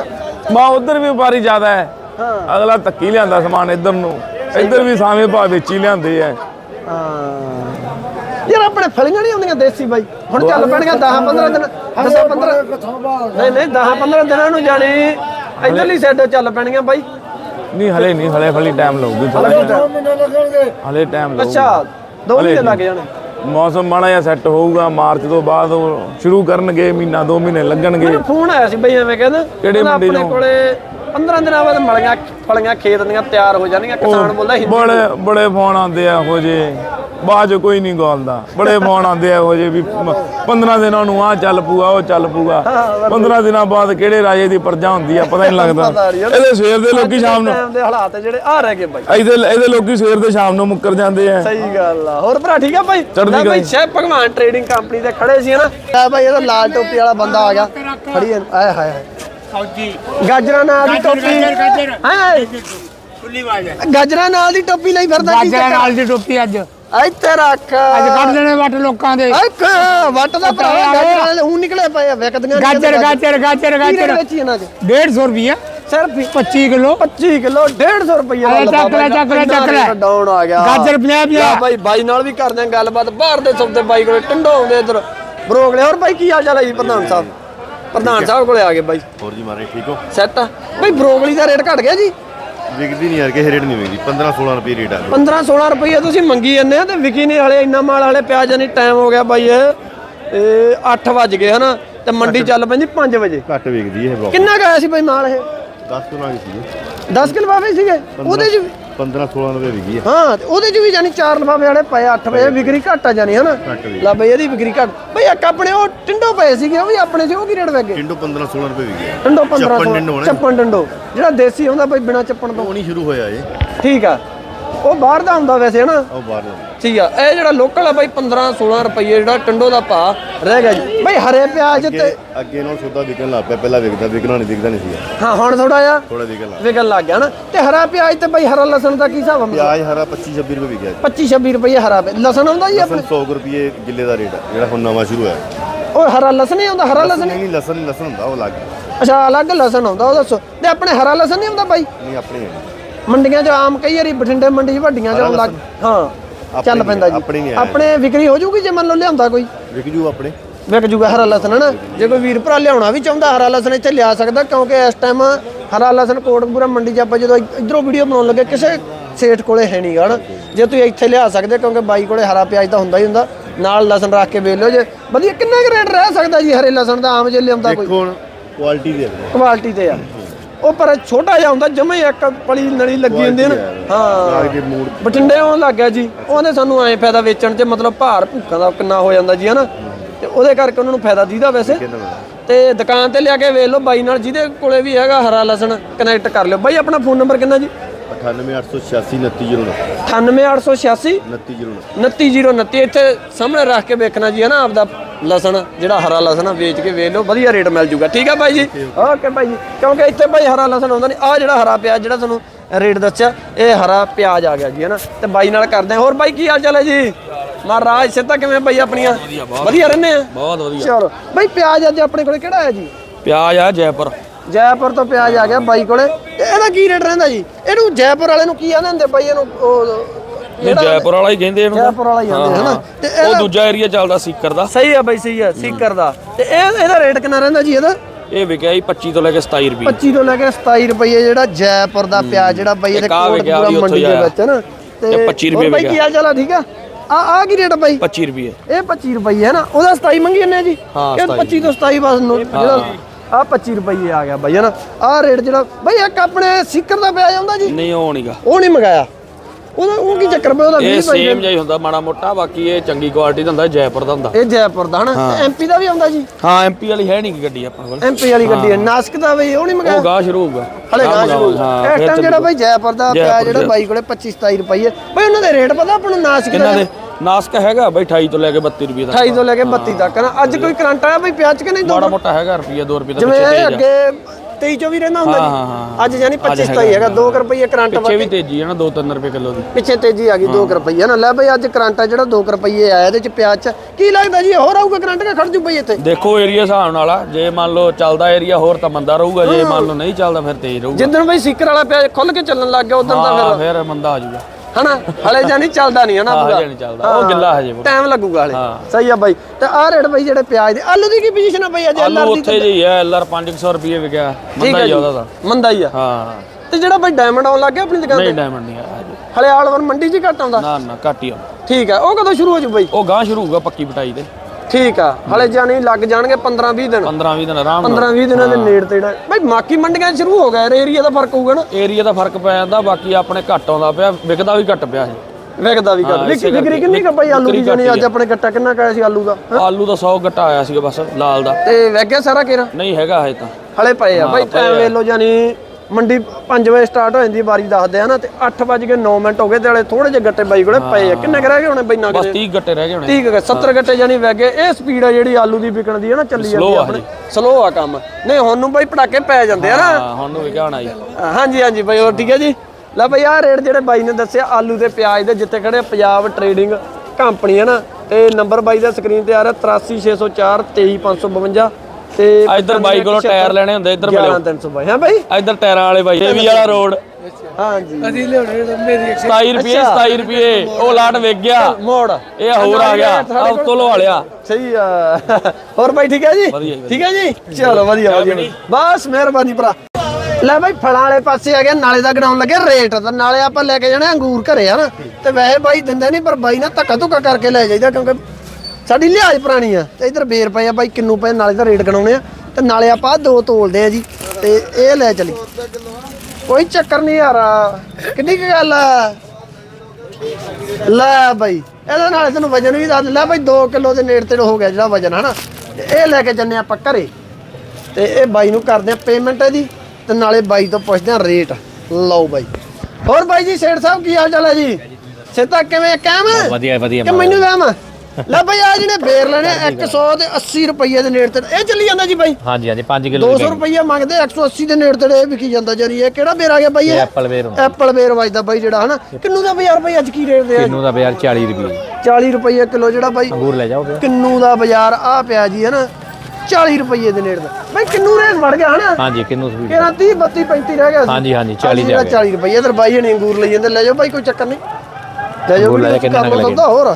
ਮਾ ਉਧਰ ਵੀ ਵਪਾਰੀ ਜ਼ਿਆਦਾ ਹੈ। ਅਗਲਾ ਧੱਕੀ ਲਿਆਂਦਾ ਸਮਾਨ ਇੱਧਰ ਨੂੰ। ਇੱਧਰ ਵੀ ਸਾਵੇਂ ਭਾਅ ਵੇਚੀ ਲਿਆਂਦੇ ਆ। ਯਾਰ ਆਪਣੇ ਫਲੀਆਂ ਨਹੀਂ ਆਉਂਦੀਆਂ ਦੇਸੀ ਬਾਈ। ਹੁਣ ਚੱਲ ਪੈਣੀਆਂ 10 15 ਦਿਨ 10 15 ਨਹੀਂ ਨਹੀਂ 10 15 ਦਿਨਾਂ ਨੂੰ ਜਾਣੀ। ਇੱਧਰਲੀ ਸਾਈਡ ਚੱਲ ਪੈਣੀਆਂ ਬਾਈ। ਨਹੀਂ ਹਲੇ ਨਹੀਂ ਹਲੇ ਹਲੇ ਟਾਈਮ ਲਾਊਗੀ ਥੋੜਾ ਹਲੇ ਟਾਈਮ ਲਾਊਗੀ। ਅੱਛਾ ਦੋ ਮਹੀਨੇ ਲੱਗ ਜਾਣੇ। ਮੌਸਮ ਮਾੜਾ ਜਿਹਾ ਸੈੱਟ ਹੋਊਗਾ ਮਾਰਚ ਤੋਂ ਬਾਅਦ ਉਹ ਸ਼ੁਰੂ ਕਰਨਗੇ ਮਹੀਨਾ ਦੋ ਮਹੀਨੇ ਲੱਗਣਗੇ। ਮੈਨੂੰ ਫੋਨ ਆਇਆ ਸੀ ਬਈ ਐਵੇਂ ਕਹਿੰਦਾ ਕਿਹੜੇ ਮੰਡੀ ਆਪਣੇ? ਕੋਲੇ 15 ਦਿਨਾਂ ਬਾਅਦ ਮਲੀਆਂ ਫਲੀਆਂ ਖੇਤ ਦੀਆਂ ਤਿਆਰ ਹੋ ਜਾਣਗੀਆਂ ਕਿਸਾਨ ਬੋਲਦਾ ਹਿੰਦੀ ਬੜੇ ਬੜੇ ਫੋਨ ਆਉਂਦੇ ਆ ਇਹੋ ਜੇ ਬਾਅਦ 'ਚ ਕੋਈ ਨਹੀਂ ਗਾਲਦਾ ਬੜੇ ਫੋਨ ਆਉਂਦੇ ਆ ਇਹੋ ਜੇ ਵੀ 15 ਦਿਨਾਂ ਨੂੰ ਆ ਚੱਲ ਪੂਗਾ ਉਹ ਚੱਲ ਪੂਗਾ 15 ਦਿਨਾਂ ਬਾਅਦ ਕਿਹੜੇ ਰਾਜੇ ਦੀ ਪਰਜਾ ਹੁੰਦੀ ਆ ਪਤਾ ਨਹੀਂ ਲੱਗਦਾ। ਇਹਦੇ ਸਵੇਰ ਦੇ ਲੋਕੀ ਸ਼ਾਮ ਨੂੰ ਟਾਈਮ ਦੇ ਹਾਲਾਤ ਜਿਹੜੇ ਆ ਰਹਿ ਗਏ ਬਾਈ। ਇਹਦੇ ਇਹਦੇ ਲੋਕੀ ਸਵੇਰ ਦੇ ਸ਼ਾਮ ਨੂੰ ਮੁੱਕਰ ਜਾਂਦੇ ਆ। ਸਹੀ ਗੱਲ ਆ। ਹੋਰ ਭਰਾ ਠੀਕ ਆ ਭਾਈ ਲੈ ਭਾਈ। ਸ਼ਾਇਦ ਭਗਵਾਨ ਟ੍ਰੇਡਿੰਗ ਕੰਪਨੀ ਤੇ ਖੜੇ ਸੀ ਨਾ ਲੈ ਭਾਈ ਇਹਦਾ ਲਾਲ ਟੋਪੀ ਵਾਲਾ ਬੰਦਾ ਆ ਗਿਆ। ਖੜੀ ਆਏ ਹਾਏ ਹਾਏ। ਫੌਜੀ। ਗਾਜਰਾਂ ਨਾਲ ਦੀ ਟੋਪੀ। ਗਾਜਰ ਹਾਏ ਖੁੱਲੀ ਵਾਜ ਗਾਜਰਾਂ ਨਾਲ ਦੀ ਟੋਪੀ ਲਈ ਫਿਰਦਾ ਕੀ ਗਾਜਰਾਂ ਨਾਲ ਦੀ ਟੋਪੀ ਅੱਜ। ਇੱਥੇ ਰੱਖ। ਅੱਜ ਕੱਢ ਦੇਣੇ ਵੱਟ ਲੋਕਾਂ ਦੇ। ਇੱਕ ਵੱਟ ਦਾ ਭਰਾ ਗਾਜਰਾਂ ਵਾਲੇ ਹੁਣ ਨਿਕਲੇ ਪਏ ਆ ਵਿਕਦੀਆਂ ਗਾਜਰ ਗਾਜਰ ਗਾਜਰ ਗਾਜਰ। ਵੇਚੀ ਇਹਨਾਂ ਦੇ। 150 ਰੁਪਏ ਸਿਰਫ 25 ਕਿਲੋ। 25 ਕਿਲੋ 150 ਰੁਪਏ ਅਰੇ ਚੱਕ ਲੈ, ਚੱਕ ਲੈ, ਚੱਕ ਲੈ। ਡਾਊਨ ਆ ਗਿਆ। ਗਾਜਰ ਪੰਜਾਹ ਪੰਜਾਹ। ਲੈ ਬਾਈ ਬਾਈ ਨਾਲ ਵੀ ਕਰਦੇ ਆ ਗੱਲਬਾਤ। ਬਾਹਰ ਦੇ ਸੌਦੇ ਬਾਈ ਕੋਲੇ ਟੰਡੋ ਆਉਂਦੇ ਇਧਰ। ਬਰੋਗਲੇ ਹੋਰ ਬਾਈ ਕੀ ਹਾਲ ਚਾਲ ਹੈ ਜੀ ਪ੍ਰਧਾਨ ਸਾਹਿਬ? ਪ੍ਰਧਾਨ ਸਾਹਿਬ ਕੋਲੇ ਆ ਗਏ ਬਾਈ। ਹੋਰ ਜੀ ਮਾਰੇ ਠੀਕ ਹੋ? ਸੈੱਟ ਆ। ਬਾਈ ਬਰੋਗਲੀ ਦਾ ਰੇਟ ਘਟ ਗਿਆ ਜੀ। ਵਿਕਦੀ ਨਹੀਂ ਯਾਰ ਕਿਸੇ ਰੇਟ ਨਹੀਂ ਵਿਕਦੀ। 15 16 ਰੁਪਏ ਰੇਟ ਆ 15 16 ਰੁਪਏ ਤੁਸੀਂ ਮੰਗੀ ਜੰਨੇ ਆ ਤੇ ਵਿਕੀ ਨਹੀਂ ਹਲੇ ਇੰਨਾ ਮਾਲ ਹਲੇ ਪਿਆ ਜਾਨੀ ਟਾਈਮ ਹੋ ਗਿਆ ਬਾਈ ਇਹ ਇਹ 8 ਵੱਜ ਗਏ ਹਨਾ। ਤੇ ਮੰਡੀ ਚੱਲ ਪੈਂਦੀ 5 ਵਜੇ। ਘੱਟ ਵਿਕਦੀ ਇਹ ਬਲੌਕ ਕਿੰਨਾ ਆਇਆ ਸੀ ਬਾਈ ਮਾਲ ਇਹ? 10 ਤੋਂ ਲੱਗ ਸੀ। 10 ਕਿਲੋ ਬਾਵੇ ਸੀਗੇ। ਉਹਦੇ ਚ 15 16 ਰੁਪਏ ਵਿਕੀ ਹੈ ਹਾਂ ਤੇ ਉਹਦੇ ਚ ਵੀ ਜਾਨੀ 4 ਲਫਾਫੇ ਵਾਲੇ ਪਏ 8 ਵਜੇ ਵਿਕਰੀ ਘੱਟ ਆ ਜਾਨੀ ਹਨਾ? ਘੱਟ ਵਿਕਦੀ। ਲੈ ਬਈ ਇਹਦੀ ਵਿਕਰੀ ਘੱਟ। ਬਈ ਇੱਕ ਆਪਣੇ ਉਹ ਟਿੰਡੋ ਪਏ ਸੀਗੇ ਉਹ ਵੀ ਆਪਣੇ ਸੀ ਉਹ ਕੀ ਰੇਟ ਵੇਗੇ ਟਿੰਡੋ 15 16 ਰੁਪਏ ਵਿਕੀ ਹੈ ਟਿੰਡੋ 15 ਚੱਪਣ ਟਿੰਡੋ ਨਾ ਚੱਪਣ ਟਿੰਡੋ ਜਿਹੜਾ ਦੇਸੀ ਹੁੰਦਾ ਬਈ ਬਿਨਾ ਚੱਪਣ ਤੋਂ। ਨਹੀਂ ਸ਼ੁਰੂ ਹੋਇਆ ਇਹ। ਠੀਕ ਆ। ਉਹ ਬਾਹਰ ਦਾ ਹੁੰਦਾ ਵੈਸੇ ਹਨਾ? ਉਹ ਬਾਹਰ ਦਾ ਠੀਕ ਆ ਇਹ ਜਿਹੜਾ ਲੋਕਲ ਆ ਬਾਈ 15 16 ਰੁਪਏ ਜਿਹੜਾ ਟਿੰਡੋ ਦਾ ਭਾ ਰਹਿ ਗਿਆ ਜੀ। ਬਈ ਹਰੇ ਪਿਆਜ਼ ਤੇ ਅੱਗੇ ਅੱਗੇ ਨਾਲ ਸੌਦਾ ਵਿਕਣ ਲੱਗ ਪਿਆ ਪਹਿਲਾਂ ਵਿਕਦਾ ਵਿਕਣਾ ਨਹੀਂ ਵਿਕਦਾ ਨਹੀਂ ਸੀ ਹਾਂ ਹੁਣ ਥੋੜਾ ਜਿਹਾ ਥੋੜਾ ਵਿਕਣ ਲੱਗ ਵਿਕਣ ਲੱਗ ਗਿਆ ਨਾ ਤੇ ਹਰਾ ਪਿਆਜ਼ ਤੇ ਬਈ ਹਰਾ ਲਸਣ ਦਾ ਕੀ ਹਿਸਾਬ ਆ? ਪਿਆਜ਼ ਹਰਾ 25 26 ਰੁਪਏ ਵਿਕਿਆ 25 26 ਰੁਪਏ ਹਰਾ ਪਿਆ- ਲਸਣ ਆਉਂਦਾ ਜੀ ਆਪਣੇ? 100 ਰੁਪਏ ਕਿੱਲੇ ਦਾ ਰੇਟ ਜਿਹੜਾ ਹੁਣ ਨਵਾਂ ਸ਼ੁਰੂ ਹੋਇਆ। ਉਹ ਹਰਾ ਲਸਣ ਹੀ ਆਉਂਦਾ ਹਰਾ ਲਸਣ ਨਹੀਂ ਨਹੀਂ ਲਸਣ ਲਸਣ ਹੁੰਦਾ ਉਹ ਲੱਗ ਅੱਛਾ ਅਲੱਗ ਲਸਣ ਆਉਂਦਾ ਉਹ ਦੱਸੋ। ਤੇ ਆਪਣੇ ਹਰਾ ਲਸਣ ਨਹੀਂ ਆਉਂਦਾ ਬਾਈ? ਨਹੀਂ ਆਪਣੇ ਹੈ ਮੰਡੀਆਂ 'ਚ ਆਮ ਕਈ ਵਾਰੀ ਬਠਿੰਡੇ ਮੰਡੀ 'ਚ ਵੱਡੀਆਂ 'ਚ ਲਸਣ? ਹਾਂ ਚੱਲ ਨਹੀਂ- ਪੈਂਦਾ ਜੀ। ਆਪਣੇ ਨਹੀਂ ਵਿਕਰੀ ਹੋ ਜੂਗੀ ਜੇ ਮੰਨ ਲਓ ਲਿਆਉਂਦਾ ਕੋਈ। ਵਿਕ ਜੂ ਆਪਣੇ। ਵਿਕ ਜੂਗਾ ਹਰਾ ਲਸਣ ਹਨਾ? ਜੇ ਕੋਈ ਵੀਰ ਭਰਾ ਲਿਆਉਣਾ ਵੀ ਚਾਹੁੰਦਾ ਹਰਾ ਲਸਣ ਇੱਥੇ ਲਿਆ ਸਕਦਾ ਕਿਉਂਕਿ ਇਸ ਟਾਈਮ ਹਰਾ ਲਸਣ ਕੋਟਕਪੂਰਾ ਮੰਡੀ 'ਚ ਆਪਾਂ ਜਦੋਂ ਇਧਰੋਂ ਵੀਡੀਓ ਬਣਾਉਣ ਲੱਗੇ ਕਿਸੇ ਸੇਠ ਕੋਲੇ ਹੈ ਨਹੀਂਗਾ ਹਨਾ? ਜੇ ਤੁਸੀਂ ਇੱਥੇ ਲਿਆ ਸਕਦੇ ਕਿਉਂਕਿ ਬਾਈ ਕੋਲੇ ਹਰਾ ਪਿਆਜ਼ ਤਾਂ ਹੁੰਦਾ ਹੀ ਹੁੰਦਾ ਨਾਲ ਲਸਣ ਰੱਖ ਕੇ ਵੇਚ ਲਿਓ ਜੇ। ਵਧੀਆ ਕਿੰਨਾ ਕੁ ਰੇਟ ਰਹਿ ਸਕਦਾ ਜੀ ਹਰੇ ਲਸਣ ਦਾ ਆਮ ਜੇ ਲਿਆਉਂਦਾ ਕੋਈ? ਦੇਖੋ ਹੁਣ ਕੁਆਲਿਟੀ ਦੇ ਕੁਆਲਿਟੀ ਤੇ ਆ। ਉਹ ਪਰ ਛੋਟਾ ਜਿਹਾ ਹੁੰਦਾ ਜਮੇ ਇੱਕ ਪਲੀ ਨਲੀ ਲੱਗੀ ਹੁੰਦੀ ਹੈ ਨਾ। ਹਾਂ ਬਠਿੰਡੇ ਆਉਣ ਲੱਗ ਗਿਆ ਜੀ। ਉਹਨੇ ਸਾਨੂੰ ਐਂ ਫਾਇਦਾ ਵੇਚਣ 'ਚ ਮਤਲਬ ਭਾਰ ਭੁੱਖਾਂ ਦਾ ਕਿੰਨਾ ਹੋ ਜਾਂਦਾ ਜੀ ਹਨਾ। ਤੇ ਉਹਦੇ ਕਰਕੇ ਉਹਨਾਂ ਨੂੰ ਫਾਇਦਾ ਦੀਦਾ ਵੈਸੇ। ਤੇ ਦੁਕਾਨ ਤੇ ਲਿਆ ਕੇ ਵੇਖ ਲਓ ਬਾਈ ਨਾਲ ਜਿਹਦੇ ਕੋਲੇ ਵੀ ਹੈਗਾ ਹਰਾ ਲਸਣ ਕਨੈਕਟ ਕਰ ਲਿਓ। ਬਾਈ ਆਪਣਾ ਫੋਨ ਨੰਬਰ ਕਿੰਨਾ ਜੀ? 98886 2909 98886 2909 29029 ਇੱਥੇ ਸਾਹਮਣੇ ਰੱਖ ਕੇ ਵੇਖਣਾ ਜੀ ਹੈ ਨਾ ਆਪਦਾ ਲਸਣ ਜਿਹੜਾ ਹਰਾ ਲਸਣ ਆ ਵੇਚ ਕੇ ਵੇਚ ਲਓ ਵਧੀਆ ਰੇਟ ਮਿਲ ਜੂਗਾ। ਠੀਕ ਆ ਬਾਈ ਜੀ? ਓਕੇ ਬਾਈ ਜੀ। ਕਿਉਂਕਿ ਇੱਥੇ ਬਾਈ ਹਰਾ ਲਸਣ ਆਉਂਦਾ ਨਹੀਂ ਆ ਜਿਹੜਾ ਹਰਾ ਪਿਆਜ਼ ਜਿਹੜਾ ਤੁਹਾਨੂੰ ਰੇਟ ਦੱਸਿਆ ਇਹ ਹਰਾ ਪਿਆਜ਼ ਆ ਗਿਆ ਜੀ ਹੈ ਨਾ ਤੇ ਬਾਈ ਨਾਲ ਕਰਦੇ ਆ ਹੋਰ ਬਾਈ ਕੀ ਹਾਲ ਚਾਲ ਹੈ ਜੀ? ਮਹਾਰਾਜ ਸਿੱਧਾ ਕਿਵੇਂ ਬਾਈ ਆਪਣੀਆਂ? ਵਧੀਆ ਰਹਿੰਦੇ ਆ? ਬਹੁਤ ਵਧੀਆ। ਚਲੋ। ਬਾਈ ਪਿਆਜ਼ ਅੱਜ ਆਪਣੇ ਕੋਲੇ ਕਿਹੜਾ ਹੈ ਜੀ? ਪਿਆਜ਼ ਆ ਜੈਪੁਰ। ਜੈਪੁਰ ਤੋਂ ਪਿਆਜ਼ ਆ ਗਿਆ ਬਾਈ ਕੋਲੇ। ਇਹਦਾ ਕੀ ਰੇਟ ਰਹਿੰਦਾ ਜੀ? ਇਹਨੂੰ ਜੈਪੁਰ ਵਾਲੇ ਨੂੰ ਕੀ ਆਂਦੇ ਹੁੰਦੇ ਬਾਈ? ਇਹਨੂੰ ਇਹ ਜੈਪੁਰ ਵਾਲਾ ਹੀ ਕਹਿੰਦੇ ਇਹਨੂੰ। ਜੈਪੁਰ ਵਾਲਾ ਹੀ ਹਾਂ, ਹਨਾ। ਤੇ ਉਹ ਦੂਜਾ ਏਰੀਆ ਚੱਲਦਾ ਸੀਕਰ ਦਾ। ਸਹੀ ਆ ਬਾਈ ਸਹੀ ਆ ਸੀਕਰ ਦਾ। ਤੇ ਇਹ ਇਹਦਾ ਰੇਟ ਕਿੰਨਾ ਰਹਿੰਦਾ ਜੀ ਇਹਦਾ? ਇਹ ਵਿਕਿਆ ਜੀ 25 ਤੋਂ ਲੈ ਕੇ 27 ਰੁਪਏ। 25 ਤੋਂ ਲੈ ਕੇ 27 ਰੁਪਏ ਜਿਹੜਾ ਜੈਪੁਰ ਦਾ ਪਿਆਜ਼ ਜਿਹੜਾ ਬਾਈ ਇਹਦੇ ਕੋਟਪੂਰਾ ਮੰਡੀ ਦੇ। ਵਿੱਚ ਨਾ ਤੇ ਇਹ 25 ਰੁਪਏ ਬਾਈ ਕੀ। ਹਾਲ ਚਾਲ ਆ ਠੀਕ ਆ? ਆ ਆ ਕੀ ਰੇਟ ਬਾਈ? 25 ਰੁਪਏ। ਇਹ 25 ਰੁਪਏ ਹੈ ਨਾ? ਉਹਦਾ 27 ਮੰਗੀ ਜੰਨੇ ਜੀ? ਇਹ 25 ਤੋਂ 27 ਬਸ ਜਿਹੜਾ ਆ 25 ਰੁਪਏ ਆ ਗਿਆ ਬਾਈ ਹੈ ਨਾ ਆ ਰੇਟ ਜਿਹੜਾ ਬਾਈ ਇੱਕ ਆਪਣੇ ਸੀਕਰ ਦਾ ਪਿਆਜ਼ ਆਉਂਦਾ ਜੀ? ਨਹੀਂ ਉਹ ਨਹੀਂਗਾ ਉਹ ਨਹੀਂ ਮੰਗਾਇਆ? ਉਹਦਾ ਉਹ ਕੀ ਚੱਕਰ ਪਿਆ ਉਹਦਾ ਇਹ 20 ਬਾਈ ਸੇਮ ਜਿਹਾ ਹੀ ਹੁੰਦਾ ਮਾੜਾ ਮੋਟਾ ਬਾਕੀ ਇਹ ਚੰਗੀ ਕੁਆਲਿਟੀ ਦਾ ਹੁੰਦਾ ਜੈਪੁਰ ਦਾ ਹੁੰਦਾ। ਇਹ ਜੈਪੁਰ ਦਾ ਹਨਾ? ਐਮਪੀ ਦਾ ਵੀ ਆਉਂਦਾ ਜੀ? ਹਾਂ ਐਮਪੀ ਵਾਲੀ ਹੈ ਨਹੀਂ ਗੱਡੀ ਆਪਣੇ ਕੋਲ। ਐਮਪੀ ਵਾਲੀ ਗੱਡੀ ਹੈ। ਨਾਸਕ ਦਾ ਬਈ ਉਹ ਨਹੀਂ ਉਹ ਮੰਗਾਇਆ ਗਾਹ ਸ਼ੁਰੂ ਹੋਊਗਾ। ਹਲੇ ਗਾਹ ਗਾਹ ਸ਼ੁਰੂ ਹਾਂ ਇਸ ਫਿਰ ਟਾਈਮ ਜਿਹੜਾ। ਬਾਈ ਜੈਪੁਰ ਦਾ ਪਿਆ ਜਿਹੜਾ ਬਾਈ ਕੋਲੇ 25 27 ਰੁਪਏ ਬਈ ਉਹਨਾਂ ਦੇ ਰੇਟ ਪਤਾ ਆਪਾਂ ਨੂੰ ਨਾਸਕ ਦਾ ਦੇ? ਨਾਸਕ ਹੈਗਾ ਬਈ 28 ਤੋਂ ਲੈ ਕੇ 32 ਰੁਪਏ ਤੱਕ। 28 ਤੋਂ ਲੈ ਕੇ 32 ਤੱਕ ਨਾ। ਅੱਜ ਕੋਈ ਕਰੰਟ ਆਇਆ ਬਈ ਪਿਆਜ਼ ਕਿ ਨਹੀਂ? ਦੋ ਮਾੜਾ ਮੋਟਾ ਹੈਗਾ ਰੁਪਈਆ 2 ਰੁਪਏ ਦਾ ਜਿਵੇਂ ਪਿੱਛੇ ਤੇਜ ਆ। ਅੱਗੇ 23 ਚੋਂ ਵੀ ਰਹਿੰਦਾ ਹੁੰਦਾ ਹਾਂ, ਜੀ। ਹਾਂ। ਅੱਜ ਯਾਨੀ 25 ਅੱਜ 27 ਹੈਗਾ 2 ਰੁਪਏ ਕਰੰਟ ਪਿੱਛੇ ਵੀ ਤੇਜ਼ੀ ਹੈ ਨਾ 2-3 ਰੁਪਏ ਕਿਲੋ ਦੀ। ਪਿੱਛੇ ਤੇਜ਼ੀ ਆ ਗਈ 2 ਰੁਪਏ ਨਾ ਲੈ ਬਈ ਅੱਜ ਕਰੰਟ ਆ ਜਿਹੜਾ 2 ਰੁਪਏ ਆਇਆ ਇਹਦੇ ਚ ਪਿਆਜ਼ ਚ। ਕੀ ਲੱਗਦਾ ਜੀ ਹੋਰ ਆਊਗਾ ਕਰੰਟ ਕਿ ਖੜ ਜੂ ਬਈ ਇੱਥੇ? ਦੇਖੋ ਏਰੀਆ ਹਿਸਾਬ ਨਾਲ ਆ। ਜੇ ਮੰਨ ਲਓ ਚੱਲਦਾ ਏਰੀਆ ਹੋਰ ਤਾਂ ਮੰਦਾ ਰਹੂਗਾ ਜੇ ਮੰਨ ਲਓ ਨਹੀਂ ਚੱਲਦਾ ਫਿਰ ਤੇਜ਼ ਰਹੂਗਾ। ਜਿੱਦਣ ਬਈ ਸਿੱਕਰ ਵਾਲਾ ਪਿਆਜ਼ ਖੁੱਲ ਕੇ ਚੱਲਣ ਲੱਗ ਗਿਆ ਉਦੋਂ ਤਾਂ ਹਾਂ ਫਿਰ ਫਿਰ ਮੰਦਾ ਆ ਜਾਊਗਾ ਹਨਾ? ਹਲੇ ਜਾਨੀ ਚੱਲਦਾ ਨਹੀਂ ਹਨਾ ਪੂਰਾ ਨਹੀਂ ਚੱਲਦਾ। ਉਹ ਗਿੱਲਾ ਹਜੇ ਪੂਰਾ। ਟਾਈਮ ਲੱਗੂਗਾ ਹਲੇ। ਸਹੀ ਆ ਬਾਈ। ਤੇ ਆਹ ਰੇਟ ਬਈ ਜਿਹੜੇ ਪਿਆਜ਼ ਦੇ ਆਲੂ ਦੀ ਕੀ ਪੋਜੀਸ਼ਨ ਆ ਬਈ ਅੱਜ LR ਦੀ ਉੱਥੇ ਜੀ ਹੈ ਐਲਆਰ 500 ਰੁਪਏ ਵਿਕਿਆ। ਮੰਦਾ ਹੈ ਉਹਦਾ ਤਾਂ। ਮੰਦਾ ਹੀ ਆ। ਹਾਂ। ਤੇ ਜਿਹੜਾ ਬਈ ਡਾਇਮੰਡ ਆਉਣ ਲੱਗ ਗਿਆ ਆਪਣੀ ਦੁਕਾਨ ਨਹੀਂ ਤੇ? ਡਾਇਮੰਡ ਨਹੀਂ ਆਇਆ। ਹਲੇ ਆਲਵਰ ਮੰਡੀ 'ਚ ਘੱਟ ਆਉਂਦਾ? ਨਾ ਨਾ ਘੱਟ ਹੀ ਆਉਂਦਾ। ਠੀਕ ਆ ਉਹ ਕਦੋਂ ਸ਼ੁਰੂ ਹੋ ਜੂ ਬਈ? ਉਹ ਗਾਂ ਸ਼ੁਰੂ ਹੋਊਗਾ ਪੱਕੀ ਪਟਾਈ ਤੇ। ਠੀਕ ਆ ਹਲੇ ਜਾਨੀ ਲੱਗ ਜਾਣਗੇ 15 20 ਦਿਨ। 15 20 ਦਿਨ ਆਰਾਮ ਨਾਲ। 15 20 ਦਿਨਾਂ ਦੇ ਨੇੜੇ ਤੇੜਾ। ਬਈ ਬਾਕੀ ਮੰਡੀਆਂ 'ਚ ਸ਼ੁਰੂ ਹੋ ਗਿਆ ਏਰੀਆ ਦਾ ਫ਼ਰਕ ਹੋਊਗਾ ਨਾ। ਏਰੀਆ ਦਾ ਫ਼ਰਕ ਪੈ ਜਾਂਦਾ ਬਾਕੀ ਆਪਣੇ ਘੱਟ ਆਉਂਦਾ ਪਿਆ ਵਿਕਦਾ ਵੀ ਘੱਟ ਪਿਆ ਇਹ। ਵੇਖਦਾ ਵੀ ਇਸੇ ਵਿਕਰੀ। ਕਿੰਨੀ ਕੁ ਪਈ ਆਲੂ ਦੀ ਘੱਟ ਅੱਜ। ਆਪਣੇ ਗੱਟਾ ਕਿੰਨਾ ਕਾਇਆ ਸੀ ਆਲੂ ਦਾ? ਆਲੂ ਦਾ 100 ਗੱਟਾ ਆਇਆ ਸੀਗਾ ਬਸ ਲਾਲ ਦਾ। ਤੇ ਵਗ ਗਿਆ ਸਾਰਾ ਕੇਰਾ? ਨਹੀਂ ਹੈਗਾ ਹਜੇ ਤਾਂ। ਹਲੇ ਪਏ ਆ ਬਈ ਪਏ ਟਾਈਮ। ਵੇਖ ਲਓ ਜਾਨੀ ਮੰਡੀ 5 ਵਜੇ ਸਟਾਰਟ ਹੋ ਜਾਂਦੀ ਵਾਰੀ ਦੱਸਦੇ ਆ ਨਾ ਤੇ 8 ਵਜ ਕੇ 9 ਮਿੰਟ ਹੋ ਗਏ ਤੇ ਹਲੇ ਥੋੜੇ ਜਿਹੇ ਗੱਟੇ ਬਾਈ ਕੋਲੇ ਪਏ ਆ। ਕਿੰਨੇ ਰਹਿ ਗਏ ਹੋਣੇ ਬਈ ਨਾ ਬਸ 30 ਗੱਟੇ ਰਹਿ ਗਏ ਹੋਣੇ। ਠੀਕ ਹੈ 70 ਗੱਟੇ ਜਾਨੀ ਵਗ ਗਏ। ਇਹ ਸਪੀਡ ਆ ਜਿਹੜੀ ਆਲੂ ਦੀ ਵਿਕਣ ਦੀ ਹੈ ਨਾ ਚੱਲੀ ਜਾਂਦੀ ਆ ਆ ਆਪਣੇ। ਸਲੋ ਆ ਕੰਮ। ਨਹੀਂ ਹੁਣ ਨੂੰ ਬਾਈ ਪਟਾਕੇ ਪੈ ਜਾਂਦੇ ਆ ਨਾ। ਹੁਣ ਨੂੰ ਵਿਕਿਆ ਹੋਣਾ ਜੀ ਹਾਂਜੀ ਹਾਂਜੀ ਬਾਈ ਹੋਰ ਠੀਕ ਹੈ ਜੀ? ਲੈ ਬਾਈ ਆਹ ਰੇਟ ਜਿਹੜੇ ਬਾਈ ਨੇ ਦੱਸਿਆ ਆਲੂ ਤੇ ਪਿਆਜ਼ ਦੇ ਜਿੱਥੇ ਖੜੇ ਆ ਪੰਜਾਬ ਟਰੇਡਿੰਗ ਕੰਪਨੀ ਹੈ ਨਾ ਤੇ ਨੰਬਰ ਬਾਈ ਦਾ ਸਕਰੀਨ ਤੇ ਆ ਰਿਹਾ 83604 23552 ਤੇ ਇੱਧਰ ਬਾਈ ਕੋਲੋਂ ਟਾਇਰ ਲੈਣੇ ਹੁੰਦੇ ਇੱਧਰ ਮਿਲੋ 11300 ਹਾਂ ਬਾਈ। ਇੱਧਰ ਟਾਇਰਾਂ ਵਾਲੇ ਬਾਈ ਦੇਵੀ ਵਾਲਾ ਰੋਡ। ਹਾਂਜੀ। 27 ਰੁਪਏ 27 ਰੁਪਏ। ਉਹ ਲਾਟ ਵਿਕ ਗਿਆ। ਮੋੜ। ਇਹ ਹੋਰ ਆ ਗਿਆ। ਆਪ ਤੋਂ ਲਵਾ ਲਿਆ ਸਹੀ ਆ। ਹੋਰ ਬਾਈ ਠੀਕ ਹੈ ਜੀ? ਠੀਕ ਹੈ ਜੀ? ਚਲੋ ਵਧੀਆ ਵਧੀਆ। ਬਸ ਮਿਹਰਬਾਨੀ ਭਰਾ। ਲੈ ਬਾਈ ਫਲਾਂ ਵਾਲੇ ਪਾਸੇ ਆ ਗਿਆ ਨਾਲੇ ਦਾ ਗਣਾਉਣ ਲੱਗੇ ਰੇਟ। ਤਾਂ ਨਾਲੇ ਆਪਾਂ ਲੈ ਕੇ ਜਾਣੇ ਅੰਗੂਰ ਘਰੇ ਹਨ ਤੇ ਵੈਸੇ ਬਾਈ ਦਿੰਦੇ ਨਹੀਂ ਪਰ ਬਾਈ ਨਾ ਧੱਕਾ ਧੁੱਕਾ ਕਰਕੇ ਲੈ ਜਾਈਦਾ ਕਿਉਂਕਿ ਸਾਡੀ ਲਿਹਾਜ਼ ਪੁਰਾਣੀ ਆ ਤੇ ਇਧਰ ਬੇਰ ਪਏ ਆ ਬਾਈ ਕਿੰਨੂ ਪਏ ਨਾਲੇ ਦਾ ਰੇਟ ਗਣਾਉਣੇ ਆ ਤੇ ਨਾਲੇ ਆਪਾਂ ਦੋ ਤੋਲਦੇ ਆ ਜੀ ਤੇ ਇਹ ਲੈ ਚਲੀ। ਕੋਈ ਚੱਕਰ ਨਹੀਂ ਯਾਰ ਕਿੰਨੀ ਕੁ ਗੱਲ ਆ? ਲੈ ਬਾਈ ਇਹਦੇ ਨਾਲ ਤੈਨੂੰ ਵਜਨ ਵੀ ਦੱਸ ਲੈ ਬਾਈ 2 ਕਿਲੋ ਦੇ ਨੇੜੇ ਤੇੜੇ ਹੋ ਗਿਆ ਜਿਹੜਾ ਵਜਨ ਹਨਾ? ਤੇ ਇਹ ਲੈ ਕੇ ਜੰਨੇ ਆਪਾਂ ਘਰੇ। ਤੇ ਇਹ ਬਾਈ ਨੂੰ ਕਰਦੇ ਆ ਪੇਮੈਂਟ ਇਹਦੀ ਤੇ ਨਾਲੇ ਬਾਈ ਤੋਂ ਪੁੱਛਦੇ ਆ ਰੇਟ। ਲਓ ਬਾਈ। ਹੋਰ ਬਾਈ ਜੀ ਸੇਠ ਸਾਹਿਬ ਕੀ ਹਾਲ ਚਾਲ ਹੈ ਜੀ? ਸਿੱਧਾ ਕਿਵੇਂ ਕਾਮ ਵਧੀਆ ਵਧੀਆ ਕਿ ਮੈਨੂੰ ਵਹਿਮ ਲੈ ਬਾਈ ਆ ਜਿਹਨੇ ਬੇਰ ਲੈਣੇ 100 ਤੇ 80 ਰੁਪਏ ਦੇ ਨੇੜੇ ਤੇ ਇਹ ਚੱਲੀ ਜਾਂਦਾ ਜੀ ਬਾਈ। ਹਾਂਜੀ ਹਾਂਜੀ 5 ਕਿਲੋ 200 ਰੁਪਏ ਮੰਗਦੇ 180 ਦੇ ਨੇੜੇ ਤੇ ਇਹ ਵਿਕੀ ਜਾਂਦਾ ਜਰੀ ਇਹ। ਕਿਹੜਾ ਬੇਰ ਆ ਗਿਆ ਬਾਈ ਇਹ? ਐਪਲ ਹੁੰਦਾ। ਐਪਲ ਬੇਰ ਵੱਜਦਾ ਬਾਈ ਜਿਹੜਾ ਹਨਾ? ਕਿੰਨੂ ਦਾ ਬਾਜ਼ਾਰ ਬਾਈ ਅੱਜ ਕੀ ਰੇਟ ਦੇ ਆ? ਕਿੰਨੂ ਦਾ ਬਾਜ਼ਾਰ 40 ਰੁਪਏ 40 ਰੁਪਏ ਕਿਲੋ ਜਿਹੜਾ ਬਾਈ। ਅੰਗੂਰ ਲੈ ਜਾਓ ਫਿਰ। ਕਿੰਨੂ ਦਾ ਬਾਜ਼ਾਰ ਆ ਪਿਆ ਜੀ ਹਨਾ? 40 ਰੁਪਏ ਦੇ ਨੇੜੇ ਦਾ ਬਾਈ ਕਿੰਨੂ ਰੇਟ ਵੜ ਗਿਆ ਹਨਾ? ਹਾਂਜੀ ਕਿੰਨੂ ਸਵੀਟ ਕਿਹੜਾ 30 32 35 ਰਹਿ ਗਿਆ ਸੀ। ਹਾਂਜੀ, ਹਾਂਜੀ, 40 ਅੱਜ ਜਿਹੜਾ ਦੇ ਆ 40 ਰੁਪਏ ਇਧਰ ਬਾਈ ਨੇ ਅੰਗੂਰ ਲਈ ਜਾਂਦੇ। ਲੈ ਜਾਓ ਬਾਈ ਕੋਈ ਚੱਕਰ ਨਹੀਂ। ਲੈ ਜਾਓ ਕਿੰਨੇ ਲੱਗੇ? ਹੋਰ।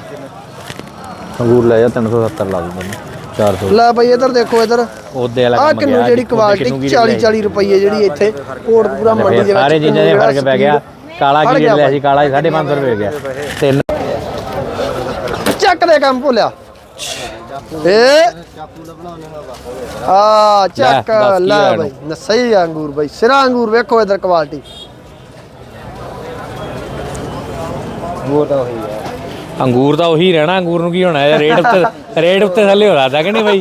ਅੰਗੂਰ ਲੈ ਜਾ 370 ਲਾ ਦੂੰ ਤੁਹਾਨੂੰ 400 ਲੈ ਬਾਈ ਇਧਰ ਦੇਖੋ ਇਧਰ। ਉਹਦੇ ਵਾਲਾ ਆ ਕੰਮ ਕਿੰਨੂ ਜਿਹੜੀ ਕੁਆਲਿਟੀ ਕਿੰਨੂ ਕੀ 40 ਰੇਟ 40 ਰੁਪਏ ਜਿਹੜੀ ਇੱਥੇ ਕੋਟਪੂਰਾ ਮੰਡੀ ਦੇ ਵਿੱਚ ਸਾਰੇ ਚੀਜ਼ਾਂ ਦੇ ਫ਼ਰਕ ਪੈ ਗਿਆ। ਕਾਲਾ ਕੀ ਲਿਆ ਸੀ? ਕਾਲਾ 550 ਰੁਪਏ ਗਿਆ। ਤਿੰਨ ਚੱਕ ਦੇ ਕੰਮ ਭੁੱਲਿਆ। ਏ। ਆ ਚੱਕ ਲੈ, ਬਾਈ। ਨਾ ਸਹੀ ਅੰਗੂਰ ਬਾਈ ਸਿਰਾ ਅੰਗੂਰ ਵੇਖੋ ਇਧਰ ਕੁਆਲਿਟੀ ਅੰਗੂਰ ਤਾਂ ਉਹੀ ਰਹਿਣਾ ਅੰਗੂਰ ਨੂੰ ਕੀ ਹੋਣਾ ਹੈ ਰੇਟ ਉੱਤੇ ਰੇਟ ਉੱਤੇ ਥੱਲੇ ਹੋ ਰਹਾ ਕਿ ਨਹੀਂ ਬਾਈ?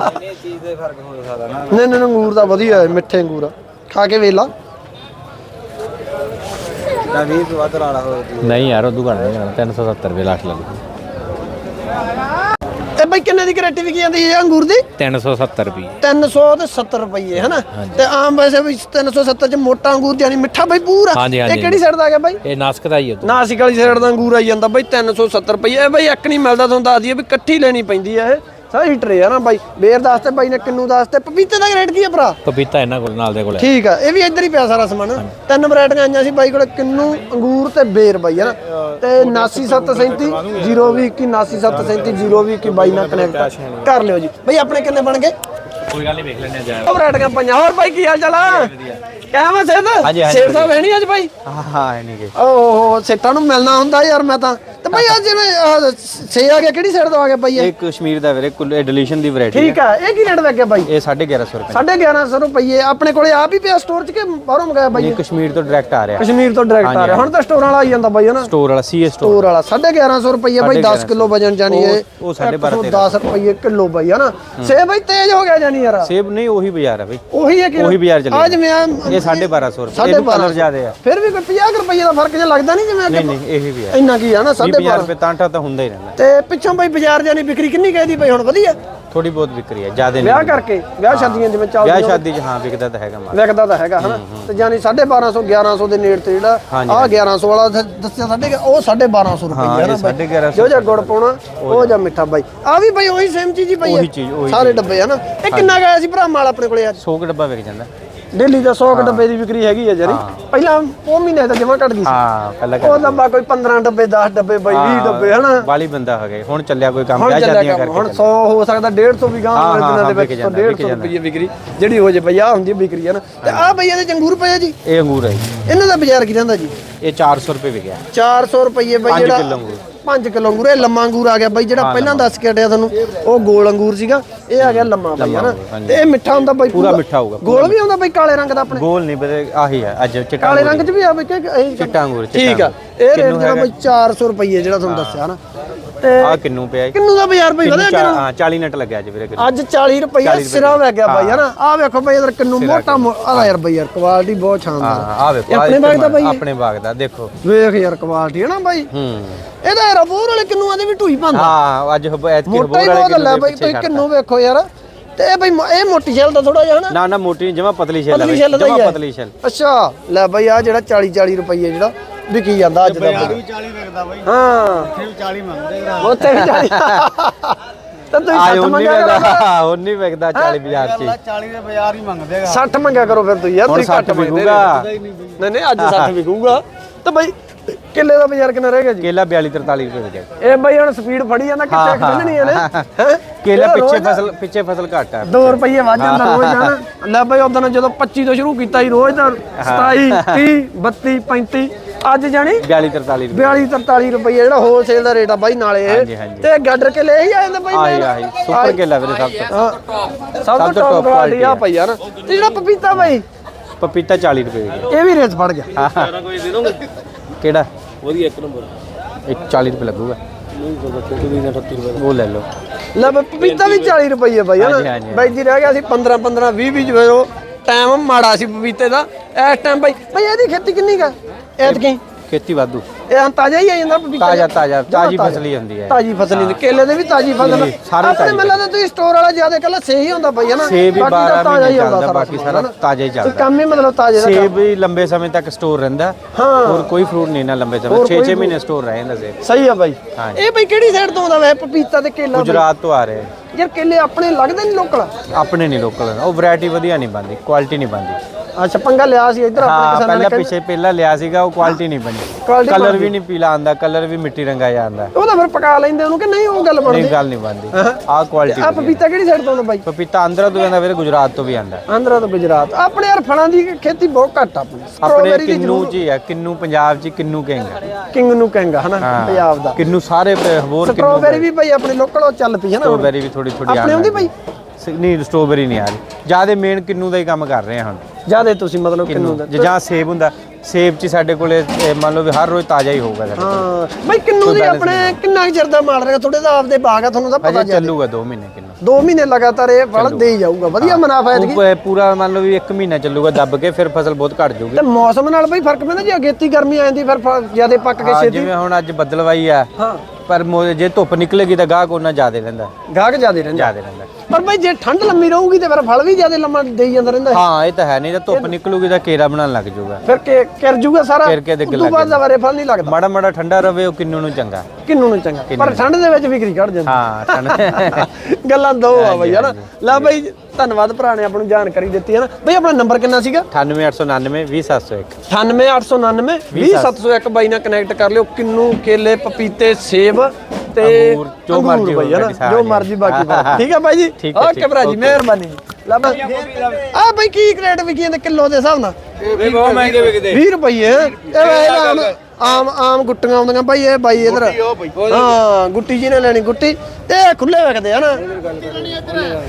ਨਹੀਂ ਨਹੀਂ ਅੰਗੂਰ ਦਾ ਵਧੀਆ ਹੈ ਮਿੱਠੇ ਅੰਗੂਰ ਆ। ਖਾ ਕੇ ਵੇਲਾ ਨਹੀਂ ਯਾਰ ਉਦੋਂ ਘੱਟ ਨਹੀਂ ਜਾਣਾ 370 ਰੁਪਏ ਲੱਖ ਲੱਗੂ। ਤੇ ਬਾਈ ਕਿੰਨੇ ਦੀ ਕਰੇਟੀ ਵਿਕੀ ਜਾਂਦੀ ਹੈ ਅੰਗੂਰ ਦੀ? 370 ਰੁਪਏ 300 ਤੇ 70 ਰੁਪਏ ਹਨਾ? ਤੇ ਆਮ ਵੈਸੇ ਵੀ 370 ਚ ਮੋਟਾ ਅੰਗੂਰ ਯਾਨੀ ਮਿੱਠਾ ਬਾਈ ਪੂਰਾ। ਇਹ। ਕਿਹੜੀ ਸਾਈਡ ਦਾ ਆ ਗਿਆ ਬਾਈ? ਇਹ ਨਾਸਕ ਦਾ ਹੀ ਹੈ ਨਾਸਿਕ ਵਾਲੀ ਸਾਈਡ ਦਾ ਅੰਗੂਰ ਆਈ ਜਾਂਦਾ ਬਾਈ 370 ਰੁਪਏ ਇਹ ਬਾਈ ਇੱਕ ਨਹੀਂ ਮਿਲਦਾ ਤੁਹਾਨੂੰ ਦੱਸ ਦਈਏ ਵੀ ਇਕੱਠੀ ਲੈਣੀ ਪੈਂਦੀ ਆ ਇਹ। ਸਾਰੀ ਟਰੇ ਆ ਨਾ ਬਾਈ। ਬੇਰ ਦੱਸਤੇ ਬਾਈ ਨੇ ਕਿੰਨੂ ਦੱਸਤੇ ਪਪੀਤੇ ਦਾ ਰੇਟ ਕੀ ਆ ਭਰਾ? ਪਪੀਤਾ ਇਹਨਾਂ ਕੋਲ ਨਾਲ ਦੇ ਕੋਲ ਹੈ। ਠੀਕ ਆ ਇਹ ਵੀ ਇੱਧਰ ਹੀ ਪਿਆ ਸਾਰਾ ਸਮਾਨ। ਤਿੰਨ ਵੈਰਾਈਟੀਆਂ ਆਈਆਂ ਸੀ ਬਾਈ ਕੋਲ ਕਿੰਨੂ ਅੰਗੂਰ ਤੇ ਬੇਰ ਬਾਈ ਹੈ ਨਾ ਤੇ 99737 021 99737 021 ਬਾਈ ਨਾਲ ਕਨੈਕਟ ਕਰ ਲਿਓ ਜੀ। ਬਾਈ ਆਪਣੇ ਕਿੰਨੇ ਬਣ ਗਏ? ਕੋਈ ਗੱਲ ਨਹੀਂ ਵੇਖ ਲੈਣੇ ਜਾ। ਉਹ ਵੈਰਾਈਟੀਆਂ ਪਈਆਂ। ਹੋਰ ਬਾਈ ਕੀ ਹਾਲ ਚਾਲ ਆ ਹਾਂਜੀ, ਹਾਂਜੀ। ਸੇਠ ਸਾਹਿਬ ਹੈ ਨਹੀਂ ਅੱਜ ਬਾਈ? ਹਾਂ ਹਾਂ ਨਹੀਂ ਕਿ ਓਹੋ ਸੇਠਾਂ ਨੂੰ ਮਿਲਣਾ ਹੁੰਦਾ ਯਾਰ ਮੈਂ ਤਾਂ। ਤੇ ਬਾਈ ਅੱਜ ਜਿਵੇਂ ਸੇ ਆ ਗਿਆ ਕਿਹੜੀ ਸਾਈਡ ਤੋਂ ਆ ਗਿਆ ਬਾਈ ਇਹ? ਇਹ ਕਸ਼ਮੀਰ ਦਾ ਵੀਰੇ ਕੁੱਲ ਐਡੀਸ਼ਨ ਦੀ ਵੈਰਾਈਟੀ ਠੀਕ ਆ ਇਹ ਕੀ ਰੇਟ ਲੱਗਿਆ ਬਾਈ? ਇਹ 1150 ਰੁਪਏ। 1150 ਰੁਪਏ ਆਪਣੇ ਕੋਲੇ ਆਪ ਹੀ ਪਿਆ ਸਟੋਰ 'ਚ ਕਿ ਬਾਹਰੋਂ ਮੰਗਾਇਆ ਬਾਈ ਇਹ? ਕਸ਼ਮੀਰ ਤੋਂ ਡਾਇਰੈਕਟ ਆ ਰਿਹਾ। ਕਸ਼ਮੀਰ ਤੋਂ ਡਾਇਰੈਕਟ ਆ ਰਿਹਾ। ਹੁਣ ਤਾਂ ਸਟੋਰਾਂ ਵਾਲਾ ਆਈ ਜਾਂਦਾ ਬਾਈ ਹਨਾ ਸਟੋਰ ਵਾਲਾ ਸੀਏ ਸਟੋਰ ਸਟੋਰ ਵਾਲਾ 1150 ਰੁਪਏ ਬਾਈ 10 ਕਿਲੋ ਵਜਨ ਜਾਨੀ ਹੈ ਉਹ- ਉਹ ਸਾਢੇ ਬਾਰਾਂ 10 ਰੁਪਏ ਕਿਲੋ ਬਾਈ ਹਨਾ ਸੇ ਬਾਈ ਤੇਜ਼ ਹੋ ਗਿਆ ਜਾਨੀ ਯਾਰ। ਸੇਬ ਨਹੀਂ ਉਹੀ ਬਾਜ਼ਾਰ ਹੈ ਬਈ। ਉਹੀ ਹੈ ਕਿ ਉਹੀ ਬਾਜ਼ਾਰ ਚੱਲੀ ਅੱਜ ਮੈਂ ਇਹ 1250 ਰੁਪਏ। ਬਾਰਾਂ ਕਲਰ ਜ਼ਿਆਦੇ ਆ। ਫਿਰ ਵੀ ਕੋਈ 50 ਰੁਪਏ ਦਾ ਫ਼ਰਕ ਜਿਹਾ ਲੱਗਦਾ ਨਹੀਂ ਜਿਵੇਂ ਨਹੀਂ ਨਹੀਂ ਇਹੀ ਵੀ ਹੈ ਇੰਨਾ ਕੀ ਆ ਨਾ 20 12.5 ਰੁਪਏ ਤਾਂਟਾ ਤਾਂ ਹੁੰਦਾ ਹੀ ਰਹਿੰਦਾ। ਤੇ ਪਿੱਛੋਂ ਬਾਈ ਬਾਜ਼ਾਰ ਜਾਨੀ ਵਿਕਰੀ ਕਿੰਨੀ ਕਹਿਦੀ ਬਾਈ? ਹੁਣ ਵਧੀਆ। ਥੋੜੀ ਬਹੁਤ ਵਿਕਰੀ ਹੈ ਜ਼ਿਆਦੇ ਵਿਆਹ ਨਹੀਂ ਕਰਕੇ ਵਿਆਹ ਸ਼ਾਦੀਆਂ ਜਿਵੇਂ ਵਿਆਹ ਚੱਲਦੀਆਂ ਸ਼ਾਦੀ ਚ ਹਾਂ ਵਿਕਦਾ ਤਾਂ ਹੈਗਾ ਮਾਲ। ਵਿਕਦਾ ਤਾਂ ਹੈਗਾ ਹਨਾ? ਤੇ ਜਾਨੀ 1250 1100 ਦੇ ਨੇੜ ਤੇ ਜਿਹੜਾ ਆ 1100 ਵਾਲਾ ਦੱਸਿਆ ਸਾਡੇ ਉਹ 1250 ਰੁਪਏ ਹਾਂ, ਇਹ ਨਾ ਬਾਈ 1150 ਜੋ ਜਿਹਾ ਗੁੜ ਪਾਉਣਾ ਉਹ ਜਾਂ ਮਿੱਠਾ ਬਾਈ। ਆ ਵੀ ਬਾਈ ਉਹੀ ਸੇਮ ਚੀਜ਼ ਹੀ ਪਈ ਉਹੀ ਹੈ ਚੀਜ਼, ਉਹੀ ਸਾਰੇ ਡੱਬੇ ਹਨਾ? ਇਹ ਕਿੰਨਾ ਗਿਆ ਸੀ ਭਰਾ ਮਾਲ ਆਪਣੇ ਕੋਲੇ ਅੱਜ? 100 ਕੁ ਡੱਬਾ ਵਿਕ ਜਾਂਦਾ। ਡੇਲੀ ਦਾ 100 ਕੁ ਡੱਬੇ ਦੀ ਵਿਕਰੀ ਹੈਗੀ ਹੈ ਜਰੀ। ਪਹਿਲਾਂ ਉਹ ਮਹੀਨੇ ਤਾਂ ਜਮਾ ਘਟ ਗਈ ਸੀ। ਹਾਂ ਪਹਿਲਾਂ ਉਹ ਡੱਬਾ ਕੋਈ 15 ਡੱਬੇ 10 ਡੱਬੇ ਬਾਈ 20 ਡੱਬੇ ਹਨਾ? ਬਾਲੀ ਬੰਦਾ ਹੋ ਗਏ ਹੁਣ ਚੱਲਿਆ ਕੋਈ ਕੰਮ ਸ਼ਾਦੀਆਂ ਕੰਮ। ਕਰਕੇ ਹੁਣ 100 ਹੋ ਸਕਦਾ 150 ਵੀ ਗਾਂ ਵਾਲੇ ਦਿਨਾਂ ਦੇ ਵਿੱਚ ਵਿਕ ਤਾਂ ਜਾਂਦਾ, ਵਿਕ 150 ਜਾਂਦਾ। ਰੁਪਏ ਵਿਕਰੀ। ਜਿਹੜੀ ਹੋ ਜੇ ਬਈ ਆ ਹੁੰਦੀ ਵਿਕਰੀ ਹੈ ਨਾ ਤੇ ਆ ਬਈ ਇਹਦੇ ਚੰਗੂਰ ਪਏ ਆ ਜੀ? ਇਹ ਅੰਗੂਰ ਹੈ ਜੀ। ਇਹਨਾਂ ਦਾ ਬਾਜ਼ਾਰ ਕੀ ਰਹਿੰਦਾ ਜੀ? ਇਹ 400 ਰੁਪਏ ਵਿਕਿਆ। 400 ਰੁਪਏ ਬਈ 5 ਜਿਹੜਾ ਕਿਲੋ ਅੰਗੂਰ। 5 ਕਿਲੋ ਅੰਗੂਰ ਇਹ ਲੰਮਾ ਅੰਗੂਰ ਆ ਗਿਆ ਬਾਈ ਜਿਹੜਾ ਪਹਿਲਾਂ ਦੱਸ ਕੇ ਹਟਿਆ ਤੁਹਾਨੂੰ ਉਹ ਗੋਲ ਅੰਗੂਰ ਸੀਗਾ ਇਹ ਆ ਗਿਆ ਲੰਮਾ ਬਾਈ ਹਨਾ? ਤੇ ਇਹ ਮਿੱਠਾ ਹੁੰਦਾ ਬਾਈ ਪੂਰਾ ਮਿੱਠਾ ਹੋਊਗਾ, ਗੋਲ ਵੀ ਹੁੰਦਾ ਬਾਈ ਕਾਲੇ ਰੰਗ ਦਾ ਆਪਣੇ? ਗੋਲ ਨਹੀਂ ਵੀਰੇ ਆਹੀ ਹੈ ਅੱਜ ਚਿੱਟਾ ਕਾਲੇ ਰੰਗ 'ਚ ਵੀ ਆ ਬਈ ਕਿ ਇਹ ਚਿੱਟਾ ਅੰਗੂਰ, ਠੀਕ ਆ। ਇਹ ਰੇਟ ਜਿਹੜਾ? ਬਾਈ 400 ਰੁਪਏ ਜਿਹੜਾ ਤੁਹਾਨੂੰ ਦੱਸਿਆ ਨਾ। ਤੇ ਆ ਕਿੰਨੂ ਪਿਆ ਜੀ? ਕਿੰਨੂ ਦਾ ਬਾਜ਼ਾਰ ਬਾਈ ਵਧਿਆ ਕਿੰਨੂ ਕਿੰਨਾ? ਚਾ- ਹਾਂ 40 ਨਟ ਲੱਗਿਆ ਅੱਜ ਵੀਰੇ ਕਿੰਨੂ। ਅੱਜ 40 ਰੁਪਏ 40 ਸਿਰਾ ਵਗ ਗਿਆ ਬਾਈ ਹਨਾ? ਆ ਵੇਖੋ ਬਾਈ ਇਧਰ ਕਿੰਨੂ ਮੋਟਾ ਆ ਯਾਰ ਬਾਈ ਯਾਰ ਕੁਆਲਿਟੀ ਬਹੁਤ ਸ਼ਾਨਦਾਰ। ਹਾਂ ਆ ਵੇਖੋ ਇਹ ਆਹ ਆਪਣੇ ਬਾਗ ਦਾ ਇੱਧਰ ਬਾਈ? ਇਹ? ਆਪਣੇ ਬਾਗ ਦਾ ਦੇਖੋ। ਵੇਖ ਯਾਰ ਕੁਆਲਿਟੀ ਹੈ ਨਾ ਬਾਈ? ਹੂੰ। ਇਹਦਾ ਰਬੂਰ ਵਾਲੇ ਕਿੰਨੂਆਂ ਦੇ ਵੀ ਢੂਈ ਪਾਉਂਦਾ। ਹਾਂ ਅੱਜ ਹਬ- ਐਤਕੀ ਮੋਟਾ ਹੀ ਹਬੋਰ ਵਾਲੇ ਬਹੁਤ ਕਿੰਨੂ ਲੈ ਦੇ ਬਾਈ ਪਿੱਛੇ ਤੁਸੀਂ ਛੱਡਤਾ। ਕਿੰਨੂ ਵੇਖੋ ਯਾਰ। ਤੇ ਇਹ ਬਾਈ ਮ- ਇਹ ਮੋਟੀ ਛੇਲ ਦਾ ਥੋੜਾ ਜਿਹਾ ਹਨਾ? ਨਾ ਨਾ ਮੋਟੀ ਜਮਾ ਛੇਲ ਦਾ ਪਤਲੀ ਛੇਲ ਅੱਛਾ ਲੈ ਬਾਈ ਆ ਜਿਹੜਾ 40 40 ਰੁਪਏ ਜਿਹੜਾ ਵਿਕੀ ਜਾਂਦਾ ਅੱਜ ਦਾ ਬਾਜ਼ਾਰ ਵੀ 40 ਵਿਕਦਾ ਬਾਈ। ਹਾਂ। ਉੱਥੇ ਵੀ 40 ਮੰਗਦੇ ਉੱਥੇ ਵੀ 40 ਤਾਂ ਤੁਸੀਂ ਆ 60 ਹੁਣ ਨਹੀਂ ਮੰਗਿਆ ਕਰੋ। ਵਿਕਦਾ ਹੁਣ ਨਹੀਂ ਵਿਕਦਾ 40 ਬਾਜ਼ਾਰ ਚ। 60 ਮੰਗਿਆ ਕਰੋ ਫਿਰ ਤੁਸੀਂ ਯਾਰ ਹੁਣ ਤੁਸੀਂ ਘੱਟ 60 ਮੰਗਦੇ ਵਿਕੂਗਾ। ਨਹੀਂ ਨਹੀਂ ਅੱਜ 60 ਵਿਕੂਗਾ। ਤਾਂ ਬਾਈ ਕਿੱਲੇ ਦਾ ਬਾਜ਼ਾਰ ਕਿੰਨਾ ਰਹਿ ਗਿਆ ਜੀ? ਕੇਲਾ 42 43 ਰੁਪਏ ਵਿਕਿਆ। ਇਹ ਬਾਈ ਹੁਣ ਸਪੀਡ ਫੜੀ ਜਾਂਦਾ ਕਿੱਥੇ ਖੰਡਣੀ ਇਹਨੇ ਹਾਂ। ਕੇਲਾ ਪਿੱਛੇ ਰੋਜ਼ ਫਸਲ ਪਿੱਛੇ ਫਸਲ ਘੱਟ ਹੈ 2 ਰੁਪਏ ਵੱਧ ਜਾਂਦਾ ਰੋਜ਼ ਦਾ ਨਾ ਲੈ ਬਾਈ ਉਦੋਂ ਜਦੋਂ 25 ਤੋਂ ਸ਼ੁਰੂ ਕੀਤਾ ਸੀ ਰੋਜ਼ ਦਾ 27 30 32 35 ਅੱਜ ਜਾਣੀ 42 43 ਰੁਪਏ। 42 43 ਰੁਪਏ ਜਿਹੜਾ ਹੋਲਸੇਲ ਦਾ ਰੇਟ ਆ ਬਾਈ ਨਾਲੇ। ਹਾਂਜੀ, ਇਹ ਹਾਂਜੀ। ਤੇ ਗਾਡਰ ਕੇ ਲੈ ਹੀ ਆ ਜਾਂਦਾ ਬਾਈ ਆਹੀ main? ਆਹੀ ਸੁਪਰ ਕੇਲਾ ਵੀਰੇ ਸਭ ਤੋਂ। ਹਾਂ। ਸਭ ਤੋਂ ਟੌਪ ਕੁਆਲਿਟੀ ਆ ਭਾਈ ਯਾਰ। ਤੇ ਜਿਹੜਾ ਪਪੀਤਾ ਬਾਈ? ਪਪੀਤਾ 40 ਰੁਪਏ ਵਿਕਿਆ। ਇਹ ਵੀ ਰੇਟ ਫੜ ਗਿਆ। ਕਿਹੜਾ? ਵਧੀਆ ਇੱਕ ਨੰਬਰ। ਇੱਕ 40 ਰੁਪਏ ਲੱਗੂਗਾ। ਉਹ ਲੈ ਲਓ। ਲੈ ਬਈ ਪਪੀਤਾ ਵੀ 40 ਰੁਪਏ ਬਾਈ ਹਾਂਜੀ, ਹਨਾ ਹਾਂਜੀ। ਬਾਈ ਜੀ ਰਹਿ ਗਿਆ ਸੀ 15 15 20 20 ਜੋ ਟਾਈਮ ਮਾੜਾ ਸੀ ਪਪੀਤੇ ਦਾ। ਇਸ ਟਾਈਮ ਬਾਈ ਬਾਈ ਇਹਦੀ ਖੇਤੀ ਕਿੰਨੀ ਕਾ ਐਤਕੀ? ਖੇਤੀ ਵਾਧੂ ਇਹ ਹੁਣ ਤਾਜ਼ਾ ਹੀ ਆ ਜਾਂਦਾ ਪਪੀਤਾ ਤਾਜ਼ਾ? ਤਾਜ਼ਾ ਤਾਜੀ ਤਾਜ਼ਾ। ਫਸਲੀ ਹੁੰਦੀ ਹੈ। ਤਾਜੀ ਫਸਲ ਹੀ ਕੇਲੇ ਦੇ ਵੀ ਤਾਜੀ ਫਸਲ ਜੀ, ਸਾਰੇ ਆਪਣੇ ਤਾਜ਼ੀ ਤੁਸੀਂ ਸਟੋਰ ਵਾਲਾ ਜ਼ਿਆਦਾ ਕੱਲਾ ਸਹੀ ਹੁੰਦਾ ਬਾਈ ਹਨਾ ਸੇਬ ਵੀ ਬਾਕੀ ਤਾਂ 12 ਤਾਜ਼ਾ ਹੀ ਮਹੀਨੇ ਆਉਂਦਾ ਚੱਲਦਾ ਬਾਕੀ ਸਾਰਾ ਹਨਾ? ਤਾਜ਼ਾ ਹੀ ਤੇ ਚੱਲਦਾ। ਕੰਮ ਹੀ ਮਤਲਬ ਤਾਜ਼ੇ ਦਾ ਸੇਬ ਵੀ ਲੰਬੇ ਸਮੇਂ ਤੱਕ ਸਟੋਰ ਰਹਿੰਦਾ। ਹਾਂ। ਹੋਰ ਕੋਈ ਫਰੂਟ ਨਹੀਂ ਨਾ ਲੰਬੇ ਸਮੇਂ। ਹੋਰ 6 ਕੋਈ 6 ਮਹੀਨੇ ਸਟੋਰ ਰਹਿੰਦਾ ਸੇਬ। ਸਹੀ ਆ ਬਾਈ। ਹਾਂਜੀ। ਇਹ ਬਾਈ ਕਿਹੜੀ ਸਾਈਡ ਤੋਂ ਆਉਂਦਾ ਵੈ ਪਪੀਤਾ ਤੇ ਕੇਲਾ ਬਾਈ? ਗੁਜਰਾਤ ਤੋਂ ਆ ਰਹੇ ਯਾਰ ਕੇਲੇ ਆਪਣੇ ਲੱਗਦੇ ਨਹੀਂ ਲੋਕਲ ਆਪਣੇ ਨਹੀਂ ਲੋਕਲ ਉਹ ਵੈਰਾਈਟੀ ਵਧੀਆ ਨਹੀਂ ਬੰਦੀ ਕੁਆਲਿਟੀ ਨਹੀਂ ਬੰਦੀ ਅੱਛਾ ਪੰਗਾ ਲਿਆ ਸੀ ਇੱਧਰ ਆਪਣੇ ਹਾਂ ਕਿਸਾਨਾਂ ਨੇ ਪਹਿਲਾਂ ਕਹਿੰਦੇ- ਪਿੱਛੇ ਪਹਿਲਾਂ ਲਿਆ ਸੀਗਾ ਉਹ ਕੁਆਲਿਟੀ ਨਹੀਂ ਬਣੀ। Quality ਕਲਰ ਬਣਦੀ। ਵੀ ਨਹੀਂ ਪੀਲਾ ਆਂਦਾ ਕਲਰ ਵੀ ਮਿੱਟੀ ਰੰਗਾ ਜਿਹਾ ਆਂਦਾ। ਉਹ ਤਾਂ ਫਿਰ ਪਕਾ ਲੈਂਦੇ ਉਹਨੂੰ ਕਿ ਨਹੀਂ ਉਹ ਗੱਲ ਬਣਦੀ। ਨਹੀਂ ਗੱਲ ਨਹੀਂ ਬੰਦੀ ਆਹ ਕੁਆਲਿਟੀ ਆ। ਪਪੀਤਾ ਕਿਹੜੀ ਸਾਈਡ ਤੋਂ ਆਉਂਦਾ ਬਾਈ? ਪਪੀਤਾ ਆਂਧਰਾ ਤੋਂ ਆਂਦਾ ਵੀਰੇ ਗੁਜਰਾਤ ਤੋਂ ਵੀ ਆਂਦਾ। ਆਂਧਰਾ ਤੋਂ ਗੁਜਰਾਤ। ਆਪਣੇ ਯਾਰ ਫਲਾਂ ਦੀ ਖੇਤੀ ਬਹੁਤ ਘੱਟ ਆ ਆਪਣੀ। ਆਪਣੇ Strawberry ਦੀ ਕਿੰਨੂ ਜ਼ਰੂਰ। ਹੀ ਆ ਕਿੰਨੂ ਪੰਜਾਬ ਚ ਕਿੰਨੂ ਕਹਿੰਗਾ ਕਿੰਗ ਨੂੰ ਕਹਿੰਗਾ ਹਨਾ ਪੰਜਾਬ ਦਾ। ਕਿੰਨੂ ਸਾਰੇ ਪ- ਹੋਰ ਕਿੰਨੂ ਸਟ੍ਰਾਬੇਰੀ ਵੀ ਬਾਈ ਆਪਣੇ ਲੋਕਲ ਉਹ ਚੱਲ ਪਈ ਹੈ ਨਾ ਹੁਣ। ਸਟ੍ਰਾਬੇਰੀ ਵੀ ਥੋੜੀ ਥੋੜੀ ਆਪਣੇ ਆਉਂਦੀ ਬਾਈ? ਨਹੀਂ ਸਟ੍ਰਾਬੇਰੀ ਨਹੀਂ ਆ ਰਹੀ। ਜ਼ਿਆਦਾ ਮੇਨ ਕਿੰਨੂ ਦਾ ਹੀ ਕੰਮ ਕਰ ਰਹੇ ਆ ਹੁਣ। ਜਿਆਦੇ ਤੁਸੀਂ ਮਤਲਬ ਕਿੰਨੂ। ਦਾ? ਜਾਂ ਸੇਬ ਹੁੰਦਾ। ਸੇਬ ਚ ਸਾਡੇ ਕੋਲੇ ਇਹ ਮੰਨ ਲਓ ਵੀ ਹਰ ਰੋਜ਼ ਤਾਜ਼ਾ ਹੀ ਹੋਊਗਾ ਸਾਡੇ ਕੋਲ। ਹਾਂ ਬਾਈ ਕਿੰਨੂ ਦੀ ਆਪਣੇ ਕਿੰਨਾ ਕੁ ਚਿਰ ਦਾ ਮਾਲ ਰਿਹਾ ਤੁਹਾਡੇ ਦਾ ਆਪਦੇ ਬਾਗ ਆ ਤੁਹਾਨੂੰ ਤਾਂ ਪਤਾ ਅਜੇ ਚੱਲੂਗਾ 2 ਮਹੀਨੇ ਕਿੰਨੂ। 2 ਮਹੀਨੇ ਲਗਾਤਾਰ ਇਹ ਫਲ ਦੇ ਹੀ ਜਾਊਗਾ। ਵਧੀਆ ਮੁਨਾਫਾ ਹੈ ਉਹ ਪੂਰਾ ਮੰਨ ਲਓ ਵੀ 1 ਮਹੀਨਾ ਚੱਲੂਗਾ ਦੱਬ ਕੇ ਫਿਰ ਫਸਲ ਬਹੁਤ ਘਟ ਜਾਊਗੀ। ਤੇ ਮੌਸਮ ਨਾਲ ਬਈ ਫ਼ਰਕ ਪੈਂਦਾ ਜੇ ਅਗੇਤੀ ਗਰਮੀ ਆ ਜਾਂਦੀ ਫਿਰ ਜਿਆਦੇ ਪੱਕ ਕੇ ਹਾਂ, ਛੇਤੀ ਜਿਵੇਂ ਹੁਣ ਅੱਜ ਬੱਦਲਵਾਈ ਆ ਹਾਂ। ਪਰ ਮੋ- ਜੇ ਧੁੱਪ ਨਿਕਲੇਗੀ ਤਾਂ ਗਾਹਕ ਉਹਨਾਂ ਜ਼ਿਆਦਾ ਰਹਿੰਦਾ। ਗਾਹਕ ਜਿਆਦੇ ਰਹਿੰਦਾ। ਜ਼ਿਆਦਾ ਰਹਿੰਦਾ। ਪਰ ਬਈ ਜੇ ਠੰਡ ਲੰਮੀ ਰਹੂਗੀ ਤੇ ਫਿਰ ਫਲ ਵੀ ਜਿਆਦੇ ਲੰਮਾ ਦੇਈ ਜਾਂਦਾ ਰਹਿੰਦਾ ਹੈ। ਹਾਂ ਇਹ ਤਾਂ ਹੈ ਨਹੀਂ ਤਾਂ ਧੁੱਪ ਨਿਕਲੂਗੀ ਤਾਂ ਕੇਰਾ ਬਣਨ ਲੱਗ ਜਾਊਗਾ। ਫਿਰ ਕਿ ਕਰ ਜੂਗਾ ਸਾਰਾ। ਫਿਰ ਕੇ ਅੱਗੇ ਉਦੋਂ ਬਾਅਦ ਦਾ ਵਾਰੇ ਫਲ ਨਹੀਂ ਲੱਗਦਾ। ਮਾੜਾ ਮਾੜਾ ਠੰਡਾ ਰਵੇ ਉਹ ਕਿੰਨੂ ਨੂੰ ਚੰਗਾ। ਕਿੰਨੂ ਨੂੰ ਚੰਗਾ। ਪਰ ਠੰਡ ਦੇ ਵਿੱਚ ਵਿਕਰੀ ਕੱਢ ਜਾਂਦੀ। ਹਾਂ ਠੰਡ। ਗੱਲਾਂ ਦੋ ਆ ਬਈ ਹਨਾ? ਲੈ ਬਈ ਧੰਨਵਾਦ ਭਰਾ ਨੇ ਆਪਾਂ ਨੂੰ ਜਾਣਕਾਰੀ ਦਿੱਤੀ ਹੈ ਨਾ ਬਈ ਆਪਣਾ ਨੰਬਰ ਕਿੰਨਾ ਸੀਗਾ? 98899 20701 98899 20701 ਬਾਈ ਨਾਲ ਕਨੈਕਟ ਕਰ ਲਿਓ। ਕਿੰਨੂ ਕੇਲੇ ਪਪੀਤੇ ਸੇਬ ਤੇ ਅੰਗੂਰ, ਜੋ ਮਰਜ਼ੀ ਹੋਵੇ ਹਨਾ, ਜੋ। ਮਰਜ਼ੀ ਬਾਕੀ। ਠੀਕ ਹੈ ਬਾਈ ਜੀ? ਓਕੇ ਭਰਾ ਜੀ। ਮਿਹਰਬਾਨੀ ਜੀ। ਲੈ ਬਈ ਆ ਬਈ ਕੀ ਰੇਟ ਵਿਕੀ ਜਾਂਦੇ ਕਿਲੋ ਦੇ ਹਿਸਾਬ ਨਾਲ? ਇਹ ਬਹੁਤ ਮਹਿੰਗੇ ਵਿਕਦੇ। 20 ਰੁਪਏ ਇਹ ਆਮ ਆਮ ਆਮ ਗੁੱਟੀਆਂ ਆਉਂਦੀਆਂ ਬਾਈ ਇਹ ਬਾਈ ਇਧਰ। ਹਾਂ ਗੁੱਟੀ ਜੀ ਨੇ ਲੈਣੀ ਗੁੱਟੀ। ਤੇ ਇਹ ਖੁੱਲੇ ਵਿਕਦੇ ਹਨਾ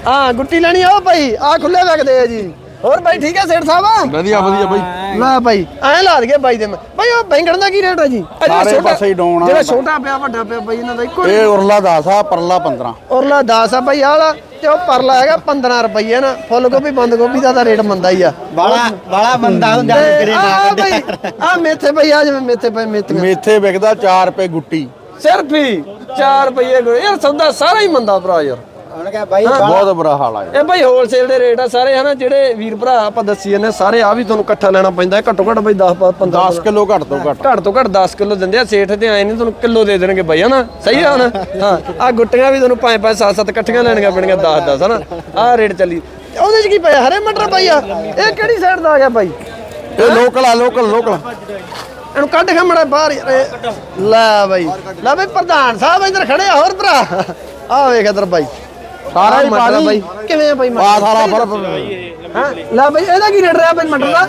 ਹਾਂ ਗੁੱਟੀ ਲੈਣੀ ਆ ਉਹ ਬਾਈ। ਆ ਖੁੱਲੇ ਵਿਕਦੇ ਆ ਜੀ। ਹੋਰ ਬਾਈ ਠੀਕ ਹੈ ਸੇਠ ਸਾਹਿਬ? ਵਧੀਆ ਵਧੀਆ ਬਾਈ। ਲੈ ਬਾਈ ਐ ਲਾ ਦਗੇ ਬਾਈ ਦੇ ਮੈਂ ਬਾਈ ਉਹ ਬੈਂਗਣ ਦਾ ਕੀ ਰੇਟ ਹੈ ਜੀ? ਇਹ ਜਿਹੜਾ ਸਾਰੇ ਛੋਟਾ- ਪਾਸੇ ਹੀ down ਆ। ਜਿਹੜਾ ਛੋਟਾ ਪਿਆ ਵੱਡਾ ਪਿਆ ਬਾਈ ਇਹਨਾਂ ਦਾ ਇੱਕੋ ਇਹ ਉਰਲਾ 10 ਆ ਪਰਲਾ 15 ਔਰਲਾ 10 ਆ ਬਾਈ ਆਹ ਵਾਲਾ ਤੇ ਉਹ ਪਰਲਾ ਹੈਗਾ 15 ਰੁਪਏ ਨਾ। ਫੁੱਲ ਗੋਭੀ ਬੰਦ ਗੋਭੀ ਦਾ ਤਾਂ ਰੇਟ ਮੰਦਾ ਹੀ ਆ। ਬਾਲਾ ਬਾਲਾ ਬੰਦਾ ਹੁੰਦਾ ਤੇ ਆ ਬਾਈ ਆ ਮੇਥੇ ਬਾਈ ਆ ਜਿਵੇਂ ਮੇਥੇ ਪਏ ਮੇਥੀਆਂ ਮੇਥੇ ਵਿਕਦਾ 4 ਰੁਪਏ ਗੁੱਟੀ। ਸਿਰਫ ਹੀ 4 ਰੁਪਏ ਯਾਰ ਸੌਦਾ ਸਾਰਾ ਹੀ ਮੰਦਾ ਭਰਾ ਯਾਰ। ਉਹਨੇ ਕਿਹਾ ਬਾਈ ਬਹੁਤ ਬੁਰਾ ਹਾਲ ਆ ਇਹ। ਬਾਈ ਹੋਲਸੇਲ ਦੇ ਰੇਟ ਆ ਸਾਰੇ ਹਨਾ ਜਿਹੜੇ ਵੀਰ ਭਰਾ ਆਪਾਂ ਦੱਸੀ ਜਾਂਦੇ ਸਾਰੇ ਆ ਵੀ ਤੁਹਾਨੂੰ ਇਕੱਠਾ ਲੈਣਾ ਪੈਂਦਾ ਹੈ ਘੱਟੋ ਘੱਟ ਬਾਈ 10 15 10 ਕਿਲੋ ਘੱਟ ਤੋਂ ਘੱਟ। ਘੱਟ ਤੋਂ ਘੱਟ 10 ਕਿਲੋ ਦਿੰਦੇ ਆ ਸੇਠ ਤੇ ਆਏ ਨਹੀਂ ਤੁਹਾਨੂੰ ਕਿਲੋ ਦੇ ਦੇਣਗੇ ਬਾਈ ਹਨਾ? ਸਹੀ ਆ ਹਨਾ? ਹਾਂ ਆ ਗੁੱਟੀਆਂ ਵੀ ਤੁਹਾਨੂੰ ਪੰਜ ਪੰਜ ਸੱਤ ਸੱਤ ਇਕੱਠੀਆਂ ਲੈਣੀਆਂ ਪੈਣਗੀਆਂ 10 10 ਹਨਾ? ਆ ਰੇਟ ਚੱਲੀ। ਉਹਦੇ ਚ ਕੀ ਪਿਆ? ਹਰੇ ਮਟਰ ਬਾਈ ਆ। ਇਹ ਕਿਹੜੀ ਸਾਈਡ ਦਾ ਆ ਗਿਆ ਬਾਈ? ਇਹ ਲੋਕਲ ਆ ਲੋਕਲ ਲੋਕਲ ਇਹਨੂੰ ਕੱਢ ਕੇ ਮੜਾ ਬਾਹਰ। ਲੈ ਬਾਈ। ਲੈ ਬਾਈ ਪ੍ਰਧਾਨ ਸਾਹਿਬ ਇੱਧਰ ਖੜੇ ਆ ਹੋਰ ਭਰਾ। ਆ ਵੇਖ ਇੱਧਰ ਬਾਈ। ਸਾਰਾ ਹੀ ਮਟਰ ਆ। ਬਾਈ। ਕਿਵੇਂ ਆ ਬਾਈ ਮਟਰ? ਆ ਸਾਰਾ ਫੜ ਹਾਂ? ਲੈ ਬਈ ਇਹਦਾ ਕੀ ਰੇਟ ਰਿਹਾ ਬਈ ਮਟਰ ਦਾ?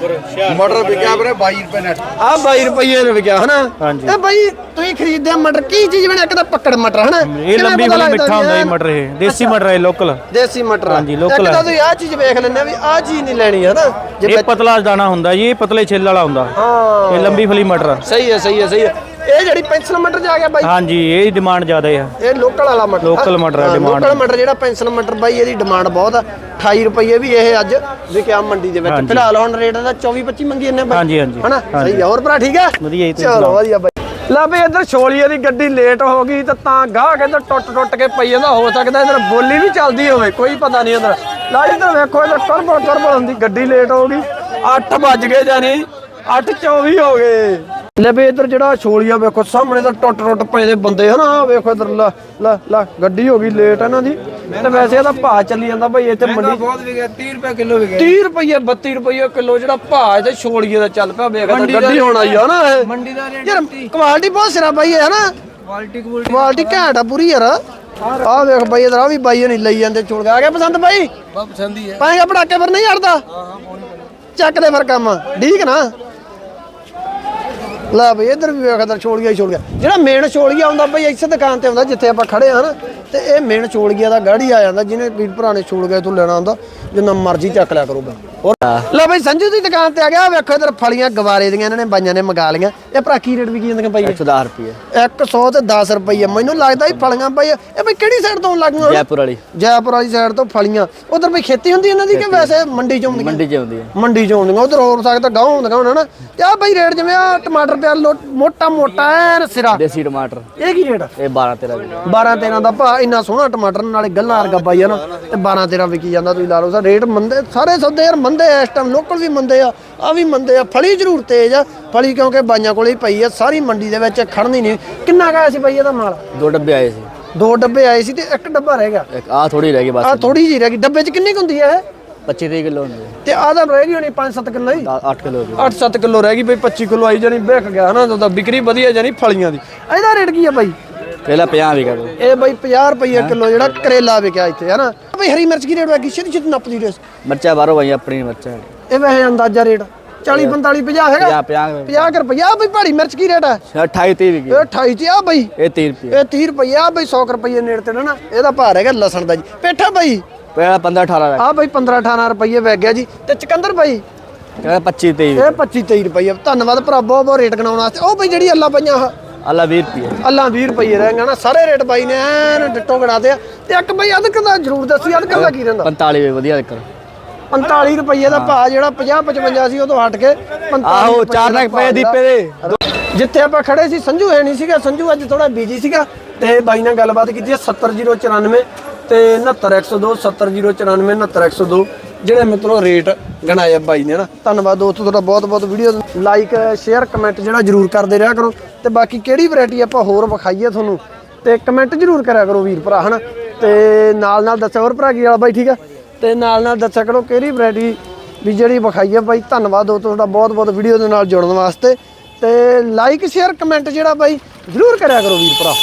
ਮਟਰ ਵਿਕਿਆ ਵੀਰੇ 22 ਰੁਪਏ ਨੈਟ ਆ 22 ਰੁਪਏ ਨੇ ਵਿਕਿਆ ਹਨਾ? ਇਹ ਬਈ ਤੁਸੀਂ ਖਰੀਦਦੇ ਆ ਮਟਰ ਕੀ ਚੀਜ਼ ਬਣਾ ਇੱਕ ਤਾਂ ਪੱਕੜ ਮਟਰ ਹਨਾ? ਇਹ ਕਿਵੇਂ ਲੰਬੀ ਪਤਾ ਲੱਗਦਾ ਮਿੱਠਾ ਹੁੰਦਾ ਜੀ ਇਹ? ਮਟਰ ਇਹ। ਦੇਸੀ ਮਟਰ ਹੈ ਲੋਕਲ ਦੇਸੀ ਮਟਰ ਆ। ਹਾਂਜੀ, local ਇੱਕ ਤਾਂ ਆ। ਤੁਸੀਂ ਆ ਚੀਜ਼ ਵੇਖ ਲੈਂਦੇ ਆ ਵੀ ਆ ਚੀਜ਼ ਨਹੀਂ ਲੈਣੀ ਹਨਾ? ਜੇ ਇਹ ਪਤਲਾ ਦਾਣਾ ਹੁੰਦਾ ਜੀ ਇਹ ਪਤਲੇ ਛਿੱਲ ਵਾਲਾ ਹੁੰਦਾ। ਹਾਂ। ਇਹ ਲੰਬੀ ਫਲੀ ਮਟਰ ਆ। ਸਹੀ ਹੈ ਸਹੀ ਹੈ ਸਹੀ ਹੈ। ਇਹ ਜਿਹੜੀ ਪੈਨਸਲ ਮਟਰ ਜਾ ਗਿਆ ਬਾਈ? ਹਾਂਜੀ ਇਹ ਡਿਮਾਂਡ ਜ਼ਿਆਦਾ ਆ। ਇਹ ਲੋਕਲ ਵਾਲਾ ਮਟਰ। Local ਮਟਰ ਆ, demand ਲੋਕਲ ਮਟਰ ਜਿਹੜਾ ਪੈਨਸਲ ਮਟਰ ਬਾਈ ਇਹਦੀ ਡਿਮਾਂਡ ਬਹੁਤ ਆ। 28 ਰੁਪਏ ਵੀ ਇਹ ਅੱਜ ਵਿਕਿਆ ਮੰਡੀ ਦੇ ਵਿੱਚ। ਫਿਲਹਾਲ ਹੁਣ ਰੇਟ ਦਾ 24 25 ਮੰਗੀ ਇਹਨੇ ਬਾਈ। ਹਾਂਜੀ, ਹਾਂਜੀ। ਹਨਾ। ਸਹੀ ਆ। ਹੋਰ ਭਰਾ ਠੀਕ ਆ? ਵਧੀਆ ਜੀ, ਚਲੋ। ਵਧੀਆ ਬਾਈ। ਲੈ ਬਈ ਇੱਧਰ ਛੋਲੀਏ ਦੀ ਗੱਡੀ ਲੇਟ ਹੋ ਗਈ ਤਾਂ ਤਾਂ ਗਾਹ ਕਹਿੰਦਾ ਟੁੱਟ ਟੁੱਟ ਕੇ ਪਈ ਜਾਂਦਾ। ਹੋ ਸਕਦਾ ਇੱਧਰ ਬੋਲੀ ਵੀ ਚੱਲਦੀ ਹੋਵੇ ਕੋਈ ਪਤਾ ਨਹੀਂ ਇੱਧਰ। ਲਾ ਇੱਧਰ ਵੇਖੋ ਇੱਧਰ ਟਰਬਲ ਟਰਬਲ ਹੁੰਦੀ ਗੱਡੀ ਲੇਟ ਹੋ ਗਈ। 8 ਵੱਜ ਗਏ ਜਾਨੀ 8:24 ਹੋ ਗਏ। ਲੈ ਬਈ ਇੱਧਰ ਜਿਹੜਾ ਛੋਲੀਆ ਵੇਖੋ ਸਾਹਮਣੇ ਤਾਂ ਟੁੱਟ ਟੁੱਟ ਪਏ ਦੇ ਬੰਦੇ ਹਨਾ ਆਹ ਵੇਖੋ ਇੱਧਰ ਲਾ ਲਾ ਲਾ ਗੱਡੀ ਹੋ ਗਈ ਲੇਟ ਇਹਨਾਂ ਦੀ। ਤੇ ਵੈਸੇ ਇਹਦਾ ਭਾਅ ਚੱਲੀ ਜਾਂਦਾ ਬਈ ਇੱਥੇ ਮੰਡੀ ਬਹੁਤ ਵਿਕਿਆ 30 ਰੁਪਏ ਕਿਲੋ ਵਿਕਿਆ। 30 ਰੁਪਏ 32 ਰੁਪਏ ਕਿਲੋ ਜਿਹੜਾ ਭਾਅ ਤੇ ਛੋਲੀਏ ਦਾ ਚੱਲ ਪਿਆ ਵੇਖ ਗੱਡੀ ਹੁਣ ਆਈ ਆ ਨਾ ਇਹ। ਮੰਡੀ ਦਾ ਰੇਟ ਯਾਰ ਕੁਆਲਿਟੀ ਬਹੁਤ ਸਿਰਾ ਬਾਈ ਹੈ ਨਾ ਕੁਆਲਿਟੀ ਕੁਆਲਿਟੀ ਘੈਂਟ ਆ ਪੂਰੀ ਯਾਰ। ਆਹ ਵੇਖ ਬਾਈ ਇਧਰ ਆ ਵੀ ਬਾਈ ਨਹੀਂ ਲਈ ਜਾਂਦੇ ਆ ਗਿਆ ਪਸੰਦ ਬਾਈ? ਬਹੁਤ ਪਸੰਦ ਹੀ ਹੈ ਪਾਏਗਾ ਪੜਾਕੇ ਫਿਰ ਨਹੀਂ ਹਟਦਾ। ਚੱਕ ਦੇ ਫਿਰ ਕੰਮ। ਠੀਕ ਨਾ? ਲੈ ਬਈ ਇਧਰ ਵੀ ਵੇਖ ਇਧਰ ਛੋਲੀਆ ਹੀ ਛੋਲੀਆ ਜਿਹੜਾ ਮੇਨ ਛੋਲੀਆ ਆਉਂਦਾ ਬਈ ਇਸੇ ਦੁਕਾਨ ਤੇ ਆਉਂਦਾ ਜਿੱਥੇ ਆਪਾਂ ਖੜੇ ਨਾ ਤੇ ਇਹ ਮੇਨ ਛੋਲੀਆ ਦਾ ਗਾੜੀ ਆ ਜਾਂਦਾ ਜਿਹਨੇ ਵੀਰ ਭਰਾ ਨੇ ਤੋਂ ਲੈਣਾ ਹੁੰਦਾ ਜਿੰਨਾ ਮਰਜ਼ੀ ਚੱਕ ਲਿਆ ਕਰੋ ਬਈ। ਹੋਰ? ਲੈ ਬਈ ਸੰਜੂ ਦੀ ਦੁਕਾਨ ਤੇ ਆ ਗਿਆ ਵੇਖੋ ਇਧਰ ਫਲੀਆਂ ਗਵਾਰੇ ਦੀਆਂ ਇਹਨਾਂ ਨੇ ਬਾਈਆਂ ਨੇ ਮੰਗਾ ਲਈਆਂ। ਇਹ ਭਰਾ ਕੀ ਰੇਟ ਵਿਕੀ ਜਾਂਦੀਆਂ ਬਾਈ 110 ਰੁਪਏ 100 ਤੇ 10 ਰੁਪਏ ਮੈਨੂੰ ਲੱਗਦਾ ਇਹ ਫਲੀਆਂ ਬਾਈ ਇਹ ਬਈ ਕਿਹੜੀ ਸਾਈਡ ਤੋਂ ਲੱਗੀਆਂ ਜੈਪੁਰ ਵਾਲੀ। ਜੈਪੁਰ ਵਾਲੀ ਸਾਈਡ ਤੋਂ ਫਲੀਆਂ। ਉਧਰ ਬਈ ਖੇਤੀ ਹੁੰਦੀ ਇਹਨਾਂ ਦੀ ਕਿ ਵੈਸੇ ਮੰਡੀ ਚ ਹੁੰਦੀਆਂ ਮੰਡੀ 'ਚ ਆਉਂਦੀ ਹੈ ਮੰਡੀ ਚ ਹੁੰਦੀਆਂ ਉਧਰ ਹੋਰ ਸਕਦਾ ਗਾਉਂ ਹੁੰਦੀਆਂ ਹੋਣਾ ਨਾ। ਤੇ ਆ ਬਈ ਰੇਟ ਜਿਵੇਂ ਆ ਟਮਾਟਰ ਲੋ- ਮੋਟਾ ਮੋਟਾ ਐਨ ਸਿਰਾ। ਦੇਸੀ ਟਮਾਟਰ। ਇਹ ਕੀ ਰੇਟ ਇਹ 12 13 ਰੁਪਏ 12 13 ਦਾ ਭਾ ਇੰਨਾ ਸੋਹਣਾ ਟਮਾਟਰ ਨਾਲੇ ਗੱਲਾਂ ਵਰਗਾ ਬਾਈ ਆ ਨਾ ਤੇ 12 13 ਵਿਕੀ ਜਾਂਦਾ ਤੁਸੀਂ ਲਾ ਲਓ ਸਾ ਰੇਟ ਮੰਦੇ ਸਾਰੇ ਸੌਦੇ ਯਾਰ ਮੰਦੇ ਆ ਇਸ ਟਾਈਮ ਲੋਕਲ ਵੀ ਮੰਦੇ ਆ ਆ ਵੀ ਮੰਦੇ ਆ। ਫਲੀ ਜ਼ਰੂਰ ਤੇਜ਼ ਆ ਫਲੀ ਕਿਉਂਕਿ ਬਾਈਆਂ ਕੋਲੇ ਹੀ ਪਈ ਆ ਸਾਰੀ ਮੰਡੀ ਦੇ ਵਿੱਚ ਖੜਨੀ ਨਹੀਂ। ਕਿੰਨਾ ਕਾਇਆ ਸੀ ਬਾਈ ਇਹਦਾ ਮਾਲ? ਦੋ ਡੱਬੇ ਆਏ ਸੀ। ਦੋ ਡੱਬੇ ਆਏ ਸੀ ਤੇ ਇੱਕ ਡੱਬਾ ਰਹਿ ਗਿਆ। ਆ ਥੋੜੀ ਰਹਿ ਗਈ ਬਸ। ਆ ਥੋੜੀ ਜਿਹੀ ਰਹਿ ਗਈ। ਡੱਬੇ 'ਚ ਕਿੰਨੀ ਕੁ ਹੁੰਦੀ ਹੈ ਇਹ? 25 30 ਕਿਲੋ ਹੁੰਦੇ ਤੇ ਆਹ ਤਾਂ ਰਹਿ ਗਈ ਹੋਣੀ 5-7 ਕਿਲੋ ਹੀ। 8 ਕਿਲੋ ਦੀ। 8-7 ਕਿਲੋ ਰਹਿ ਗਈ ਬਈ 25 ਕਿਲੋ ਆਈ ਜਾਨੀ ਵਿਕ ਗਿਆ ਹਨਾ ਤਾਂ ਵਿਕਰੀ ਵਧੀਆ ਜਾਨੀ ਫਲੀਆਂ ਦੀ। ਇਹਦਾ ਰੇਟ ਕੀ ਆ ਬਾਈ? ਪਹਿਲਾਂ 50 ਵਿਕਾ ਦੋ ਇਹ ਬਾਈ 50 ਰੁਪਏ ਕਿਲੋ ਜਿਹੜਾ ਕਰੇਲਾ ਵਿਕਿਆ ਇੱਥੇ ਹਨਾ। ਬਈ ਹਰੀ ਮਿਰਚ ਕੀ ਰੇਟ ਲੱਗੀ ਛੇਤੀ ਛੇਤੀ ਨੱਪਦੀ ਰੇਸ? ਮਿਰਚਾਂ ਬਾਹਰੋਂ ਆਈ ਆਪਣੀ ਮਿਰਚਾਂ। ਇਹ ਵੈਸੇ ਅੰਦਾਜ਼ਾ ਰੇਟ। 40 45 50 ਹੈਗਾ? 50 50 50 ਰੁਪਏ ਬਈ ਭਾੜੀ ਮਿਰਚ ਕੀ ਰੇਟ ਹੈ 28 30 ਵਿਕੀ। ਇਹ 28 ਚ ਆ ਬਈ। ਇਹ 30 ਰੁਪਏ ਇਹ 30 ਰੁਪਏ ਆ ਬਈ 100 ਰੁਪਏ ਨੇੜੇ ਤੇ ਨਾ। ਇਹਦਾ ਭਾਰ ਹੈਗਾ ਲਸਣ ਦਾ ਜੀ। ਪੇਠਾ ਬਈ। ਪਹਿਲਾਂ 15 18 ਆ ਬਈ 15 18 ਰੁਪਏ ਵਗ ਗਿਆ ਜੀ। ਤੇ ਚਕੰਦਰ ਬਈ? ਕਹਿੰਦਾ 25 23 ਇਹ 25 23 ਰੁਪਏ ਧੰਨਵਾਦ ਭਰਾ ਬਹੁਤ ਬਹੁਤ ਰੇਟ ਗਣਾਉਣ ਵਾਸਤੇ। ਉਹ ਬਈ ਜਿਹੜੀ ਅੱਲਾ ਪਈਆਂ ਆਹ। ਅੱਲਾ 20 ਰੁਪਏ ਅੱਲਾ 20 ਰੁਪਏ ਰਹਿ ਨਾ। ਸਾਰੇ ਰੇਟ ਬਾਈ ਨੇ ਐਨ ਡਿੱਟੋ ਗਣਾਤੇ ਆ ਤੇ ਇੱਕ ਬਈ ਅਦਰਕ ਦਾ ਜ਼ਰੂਰ ਦੱਸੀ ਅਦਰਕ ਦਾ ਕੀ ਰਹਿੰਦਾ? 45 ਵੇ ਵਧੀਆ ਕਰ 45 ਰੁਪਏ ਦਾ ਭਾਅ ਜਿਹੜਾ 50 55 ਸੀ ਉਹ ਤੋਂ ਹਟ ਕੇ 45 ਆਹੋ ਰੁਪਈਏ ਚਾਰ ਦਾ ਲੱਖ ਭਾਅ ਪਏ ਦੀਪੇ ਦੇ। ਜਿੱਥੇ ਆਪਾਂ ਖੜੇ ਸੀ ਸੰਜੂ ਹੈ ਨਹੀਂ ਸੀਗਾ। ਸੰਜੂ ਅੱਜ ਥੋੜਾ ਬਿਜ਼ੀ ਸੀਗਾ। ਤੇ ਬਾਈ ਨਾਲ ਗੱਲਬਾਤ ਕੀਤੀ ਹੈ 70094 ਤੇ 69102 70094 69102 ਜਿਹੜੇ ਮਿੱਤਰੋ ਰੇਟ ਗਣਾਏ ਬਾਈ ਨੇ ਨਾ। ਧੰਨਵਾਦ ਦੋਸਤੋ ਤੁਹਾਡਾ ਬਹੁਤ ਬਹੁਤ ਵੀਡੀਓ ਲਾਈਕ ਸ਼ੇਅਰ ਕਮੈਂਟ ਜਿਹੜਾ ਜਰੂਰ ਕਰਦੇ ਰਿਹਾ ਕਰੋ। ਤੇ ਬਾਕੀ ਕਿਹੜੀ ਵੈਰਾਈਟੀ ਆਪਾਂ ਹੋਰ ਵਿਖਾਈਏ ਤੁਹਾਨੂੰ? ਤੇ ਕਮੈਂਟ ਜਰੂਰ ਕਰਿਆ ਕਰੋ ਵੀਰ ਭਰਾ, ਹਨਾ? ਤੇ ਨਾਲ ਨਾਲ ਦੱਸਿਆ ਹੋਰ ਭਰਾ ਕੀ ਵਾਲਾ ਬਾਈ, ਠੀਕ ਆ? ਤੇ ਨਾਲ ਨਾਲ ਦੱਸਿਆ ਕਰੋ ਕਿਹੜੀ ਵੈਰਾਈਟੀ ਵੀ ਜਿਹੜੀ ਵਿਖਾਈ ਹੈ ਬਾਈ। ਧੰਨਵਾਦ ਦੋਸਤੋ ਤੁਹਾਡਾ ਬਹੁਤ ਬਹੁਤ ਵੀਡੀਓ ਦੇ ਨਾਲ ਜੁੜਨ ਵਾਸਤੇ। ਤੇ ਲਾਈਕ ਸ਼ੇਅਰ ਕਮੈਂਟ ਜਿਹੜਾ ਬਾਈ, ਜਰੂਰ ਕਰਿਆ ਕਰੋ ਵੀਰ ਭਰਾ।